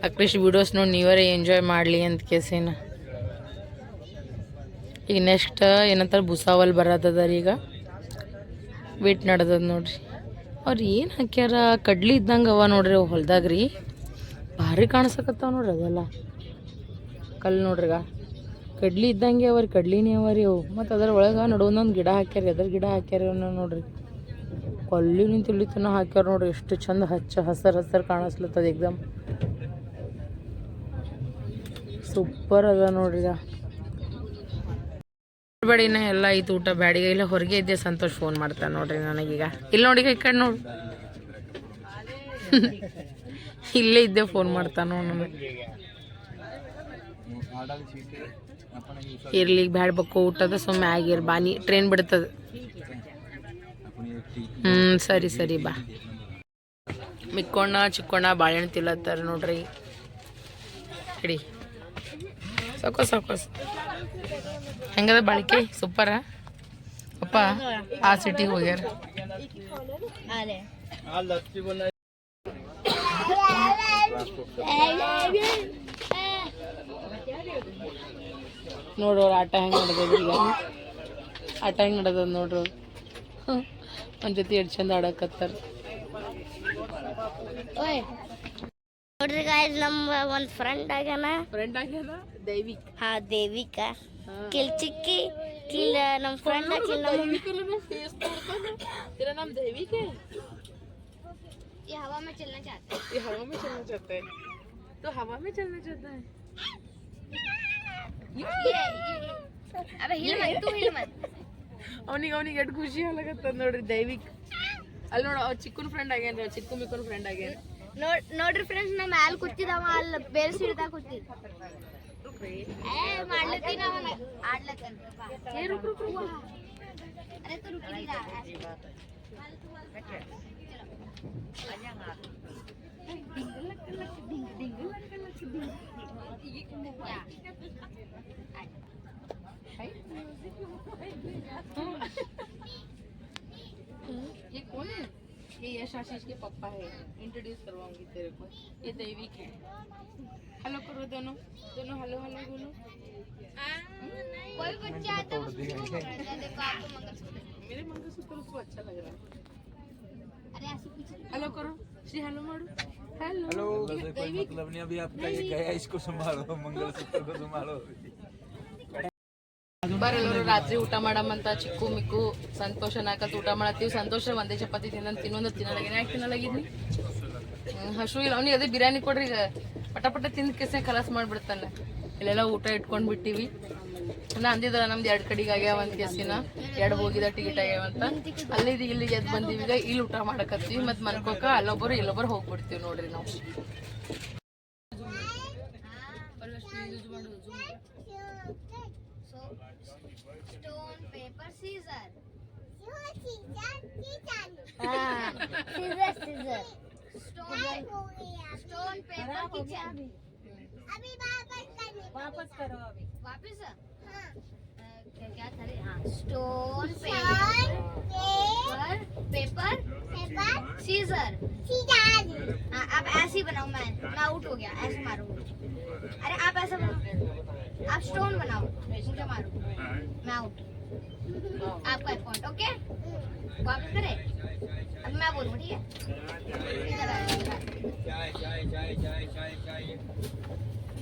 A: ಅಟ್ಲೀಸ್ಟ್ ವಿಡಿಯೋಸ್ ನೋಡಿ ನೀವೇ ಎಂಜಾಯ್ ಮಾಡಲಿ ಅಂತ ಕೇಸಿನ. ಈಗ ನೆಕ್ಸ್ಟ್ ಏನಂತಾರೆ ಭುಸಾವಲ್ ಬರತ್ತದ ರೀ ಈಗ. ವೇಟ್ ನಡ್ದದ ನೋಡ್ರಿ. ಅವ್ರು ಏನು ಹಾಕ್ಯಾರ? ಕಡ್ಲಿ ಇದ್ದಂಗೆ ಅವ ನೋಡ್ರಿ ಹೊಲ್ದಾಗ ರೀ ಭಾರಿ ಕಾಣಿಸಕತ್ತಾವ ನೋಡ್ರಿ ಅದೆಲ್ಲ. ಕಲ್ಲು ನೋಡ್ರಿಗ. ಕಡ್ಲಿ ಇದ್ದಂಗೆ ಅವ್ರಿ, ಕಡ್ಲಿನೇ ಅವ ರೀ ಅವು. ಮತ್ತು ಅದರ ಒಳಗೆ ನಡುವೊಂದೊಂದು ಗಿಡ ಹಾಕ್ಯಾರಿ, ಎದ್ರ ಗಿಡ ಹಾಕ್ಯಾರಿ ಅನ್ನೋ ನೋಡ್ರಿ. ಕೊಲ್ಲಿನ ತಿಳಿತನ ಹಾಕ್ಯಾರ ನೋಡ್ರಿ, ಎಷ್ಟು ಚಂದ ಹಚ್ಚ ಹಸರ್ ಹಸರ್ ಕಾಣಿಸ್ಲತ್ತದ ಎಕ್ದಮ್. ಸೂಪರ್ ಅದ ನೋಡ್ರಿ ಬೇಡಿನ ಎಲ್ಲ ಐತು ಊಟ, ಬ್ಯಾಡಿಗೆ ಇಲ್ಲ, ಹೊರಗೆ ಇದ್ದೆ, ಸಂತೋಷ್ ಫೋನ್ ಮಾಡ್ತಾನೆ ನೋಡ್ರಿ ನನಗೀಗ. ಇಲ್ಲಿ ನೋಡಿ ಈ ಕಡೆ ನೋಡು. ಇಲ್ಲೇ ಇದ್ದೆ ಫೋನ್ ಮಾಡ್ತಾನ ಇರ್ಲಿ ಬ್ಯಾಡ ಬಕ್ಕು, ಊಟದ ಸುಮ್ಮನೆ ಆಗಿರ್ ಬಾನಿ ಟ್ರೈನ್ ಬಿಡ್ತದ. ಹ್ಞೂ ಸರಿ ಸರಿ, ಬಾ. ಮಿಕ್ಕೋಣ, ಚಿಕ್ಕೋಣ, ಬಾಳೆಹಣ್ಣು ತಿಲ್ಲತ್ತಾರ ನೋಡ್ರಿ. ಇಡಿ. ಸಾಕೋ ಸಾಕೋ ಹೆಂಗದ ಬಾಳಿಕೆ? ಸೂಪರ? ಅಪ್ಪ, ಆ ಸಿಟಿಗೆ ಹೋಗ್ಯಾರ? ನೋಡು ಆಟ ಹೆಂಗೆ ನಡೆದದ ಈಗ. ಆಟ ಹೆಂಗೆ ನಡೆದದ ನೋಡ್ರಿ ಒಂದು ಜೊತೆ ಎಷ್ಟು ಚಂದ ಆಡಕತ್ತಾರ.
B: ನೋಡ್ರಿ ಗಾಯ್ಸ್ ನಮ್ಮ ಒಂದು ಫ್ರೆಂಡ್ ಆಗ್ಯಾನ.
A: ಫ್ರೆಂಡ್ ಆಗ್ಯಾನ? ದೇವಿ
B: ಹಾ ದೇವಿಕ. ಕಿಲ್ ಚಿಕ್ಕಿ ಕಿಲ್ ನಮ್ಮ ಫ್ರೆಂಡ್ ಕಿಲ್ ನಮ್ಮ
A: ದೈವಿಕಲ್ಲ ಫೇಸ್ ನೋಡ್ತಾನೆ तेरा नाम दैविक है
B: ये हवा में चलना चाहता
A: ये हवा में चलना चाहता है तो हवा में चलना चाहता है
B: है अबे हिल मत तू हिल मत
A: ಅವನಿಗೆ ಅವನಿಗೆ ಎಷ್ಟು ಖುಷಿ ಆಗ್ಲಕತ್ತ ನೋಡ್ರಿ ದೈವಿಕ್ ಅಲ್ಲಿ ನೋಡ ಅವ್ರ ಚಿಕ್ಕನ್ ಫ್ರೆಂಡ್ ಆಗ್ಯಾನ ಚಿಕ್ಕ ಮಿಕ್ಕನ್ ಫ್ರೆಂಡ್ ಆಗ್ಯಾನ
B: ನೋಡ್ ನೋಡ್ರಿ ಫ್ರೆಂಡ್ಸ್ ನಾ ಮ್ಯಾಲ ಕೂತಿದವ ಅಲ್ಲಿ ಬೇರೆ ಸೀಡ್ದಾಗ ಕೂತಿದ್ ಏ ಮಾಡ್ಲತ್ತೀನಿ ಅವನ ಆಡ್ಲತ್ತನ
A: ಏ ರುಕ್ ರುಕ್ ರುಕ್
B: अरे तो रुकी नहीं रहा
A: ये कौन है ये यश आशीष के पापा है इंट्रोड्यूस करवाऊँगी तेरे को ये दैविक है हेलो करो दोनों दोनों हेलो हेलो बोलो
B: कोई बच्चा आता है है,
A: मेरे मंगलसूत्र उसको अच्छा लग रहा है हेलो करो श्री हेलो मारू हेलो
D: हेलो से कोई मतलब नहीं अभी आपका ये गया इसको संभालो मंगलसूत्र को संभालो
A: ಬರಲ್ಲರು ರಾತ್ರಿ ಊಟ ಮಾಡಮಂತ ಚಿಕ್ಕು ಮಿಕ್ಕು ಸಂತೋಷ ನಾಲ್ಕತ್ ಊಟ ಮಾಡತ್ತೀವಿ ಸಂತೋಷ ಒಂದೇ ಚಪಾತಿ ತಿನ್ನಂತ ತಿನ್ನೊಂದು ತಿನ್ನಲಾಗಿನ ಯಾಕೆ ತಿನ್ನಲಾಗಿದ್ನಿ ಹ್ಮ್, ಹಸು ಇಲ್ಲ ಅವ್ನಿಗೆ ಅದೇ ಬಿರಿಯಾನಿ ಕೊಡ್ರಿ ಈಗ ಪಟ ಪಟ ತಿಂದ ಕೆಸೆ ಕಲಾಸ್ ಮಾಡ್ಬಿಡ್ತಾನೆ ಇಲ್ಲೆಲ್ಲ ಊಟ ಇಟ್ಕೊಂಡ್ ಬಿಟ್ಟಿವಿ ನಾ ಅಂದಿದ್ರ ನಮ್ದು ಎರಡು ಕಡೆಗೆ ಆಗ್ಯಾವ ಒಂದು ಕೆಸಿನ. ಎರಡು ಹೋಗಿದ ಟಿಕೆಟ್ ಆಗ್ಯಾವಂತ ಅಲ್ಲಿ ಇಲ್ಲಿಗೆ ಎದ್ದು ಬಂದೀವಿ ಈಗ ಇಲ್ಲಿ ಊಟ ಮಾಡಕತ್ತೀವಿ ಮತ್ತೆ ಮನ್ಕೋಕ ಅಲ್ಲೊಬ್ಬರು ಇಲ್ಲೊಬ್ಬರು ಹೋಗ್ಬಿಡ್ತೀವಿ ನೋಡ್ರಿ ನಾವು.
B: So, stone, अभी वापस करने वापस करो अभी। वापस? क्या क्या था हाँ stone paper paper paper scissor scissor हाँ अब ऐसे ही बनाओ मैं मैं आउट हो गया ऐसे मारो अरे आप ऐसा बनाओ। आप स्टोन बनाओ मुझे मारो। मैं आउट आपका एक पॉइंट ओके वापस करे? अब मैं बोलूँ ठीक है?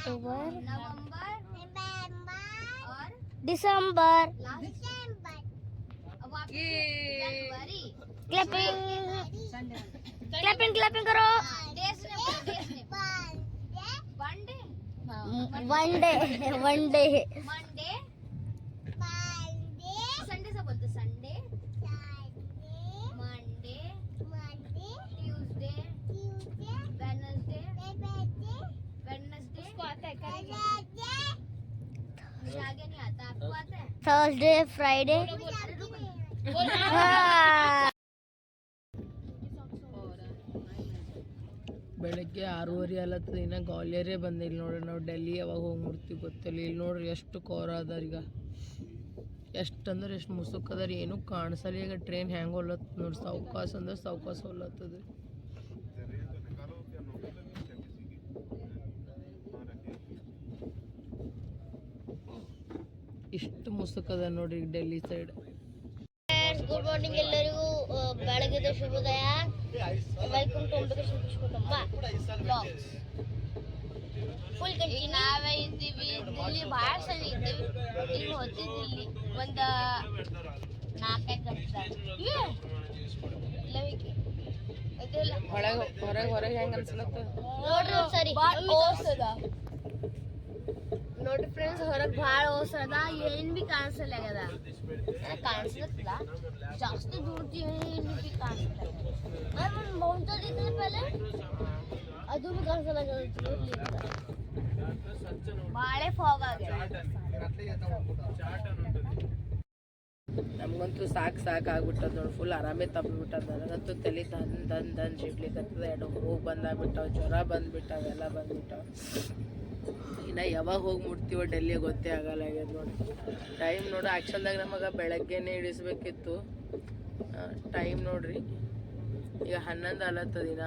B: October. November. December. Clapping clapping clapping करो। One day. One day? Monday Sunday Wednesday उसको आता है करेंगे मुझे आगे नहीं आता आपको आता है थर्सडे फ्राइडे
A: ಬೆಳಗ್ಗೆ ಆರೂವರೆ ಅಲತ್ತದ ಇನ್ನ ಗ್ವಾಲಿಯರೇ ಬಂದಿಲ್ಲ ನೋಡ್ರಿ ನಾವು ಡೆಲ್ಲಿ ಯಾವಾಗ ಹೋಗ್ಬಿಡ್ತೀವಿ ಗೊತ್ತಿಲ್ಲ ಇಲ್ಲಿ ನೋಡ್ರಿ ಎಷ್ಟು ಕೋರ ಅದಾರ ಈಗ ಎಷ್ಟು ಅಂದ್ರೆ ಎಷ್ಟು ಮುಸುಕ್ ಅದಾರ ಏನೂ ಕಾಣಿಸಲ್ಲ ಈಗ ಟ್ರೈನ್ ಹೆಂಗೆ ಹೊಲತ್ ನೋಡಿ ಸಾವ್ಕಾಸ ಅಂದ್ರೆ ಸಾವ್ಕಾಸ ಹೊಲತ್ತದ ಇಷ್ಟು ಮುಸುಕದ ನೋಡಿ ಡೆಲ್ಲಿ ಸೈಡ್.
B: ಗುಡ್ ಮಾರ್ನಿಂಗ್ ಎಲ್ಲರಿಗೂ. ಬೆಳಗಿದ ಬೆಳಗ್ಗೆದ ಶುಭೋದಯ ವೆಲ್ಕಮ್ ಟು ಅಂಬಿಕೇಶನ್ ಕುಟುಂಬ ಫುಲ್ ಕಂಟಿನ್ಯೂ ನಾವೇ ಇದ್ದೀವಿ. ಇಲ್ಲಿ ಭಾಳ ಸಲ ಇದ್ದೀವಿ. ಇಲ್ಲಿ. ಹೋಗ್ತಿದ್ದಿಲ್ಲಿ ಒಂದು ನಾಲ್ಕೈದು ಗಂಟೆ
A: ಹೊರಗೆ ಹೊರಗೆ ಹೊರಗೆ ಹೆಂಗೆ ಅನ್ಸ್ಲತ್ತದ
B: ನೋಡ್ರಿ ಸರಿ ಓಸದ ನೋಡ್ರಿ ಫ್ರೆಂಡ್ಸ್ ಹೊರಗೆ ಭಾಳ ಓಸದ ಏನ್ ಬಿ ಕಾಣಿಸಲ್ಲ ಆಗ್ಯದ ಕಾಣಿಸ್ಲತ್ತದ ಜಾಸ್ತಿ ದೂರದ್ದು ಏನ್ ಬಿ ಕಾಣಿಸ್ಲ ಮೌಂಟೇನ್ ಇದ್ರೆ ಪೆಲೆ ಅದು ಬಿ ಕಾಣಿಸಲ್ಲ ಬಾಳೆ ಫಾಗ್ ಆಗ್ಯದ
A: ನಮಗಂತೂ ಸಾಕು ಸಾಕು ಆಗ್ಬಿಟ್ಟದ ನೋಡಿ ಫುಲ್ ಆರಾಮೇ ತಪ್ಪಿಬಿಟ್ಟದ ನನಗಂತೂ ತಲೆ ದನ್ ದನ್ ದನ್ ಸಿಡ್ಲಿಕ್ಕತ್ತದ ಎರಡು ಹೋಗಿ ಬಂದಾಗ್ಬಿಟ್ಟವ, ಜ್ವರ ಬಂದ್ಬಿಟ್ಟಾವ, ಎಲ್ಲ ಬಂದ್ಬಿಟ್ಟಾವ. ಇನ್ನು ಯಾವಾಗ ಹೋಗಿ ಮುಟ್ತೀವೋ ಡೆಲ್ಲಿ ಗೊತ್ತೇ ಆಗಲ್ಲ ಆಗ್ಯದ ನೋಡಿ. ಟೈಮ್ ನೋಡು ಆ್ಯಕ್ಚುಲ್ದಾಗ ನಮಗೆ ಬೆಳಗ್ಗೆನೇ ಇಳಿಸ್ಬೇಕಿತ್ತು. ಟೈಮ್ ನೋಡ್ರಿ. ಈಗ ಹನ್ನೊಂದು ಅಲತ್ತದ ಇನ್ನ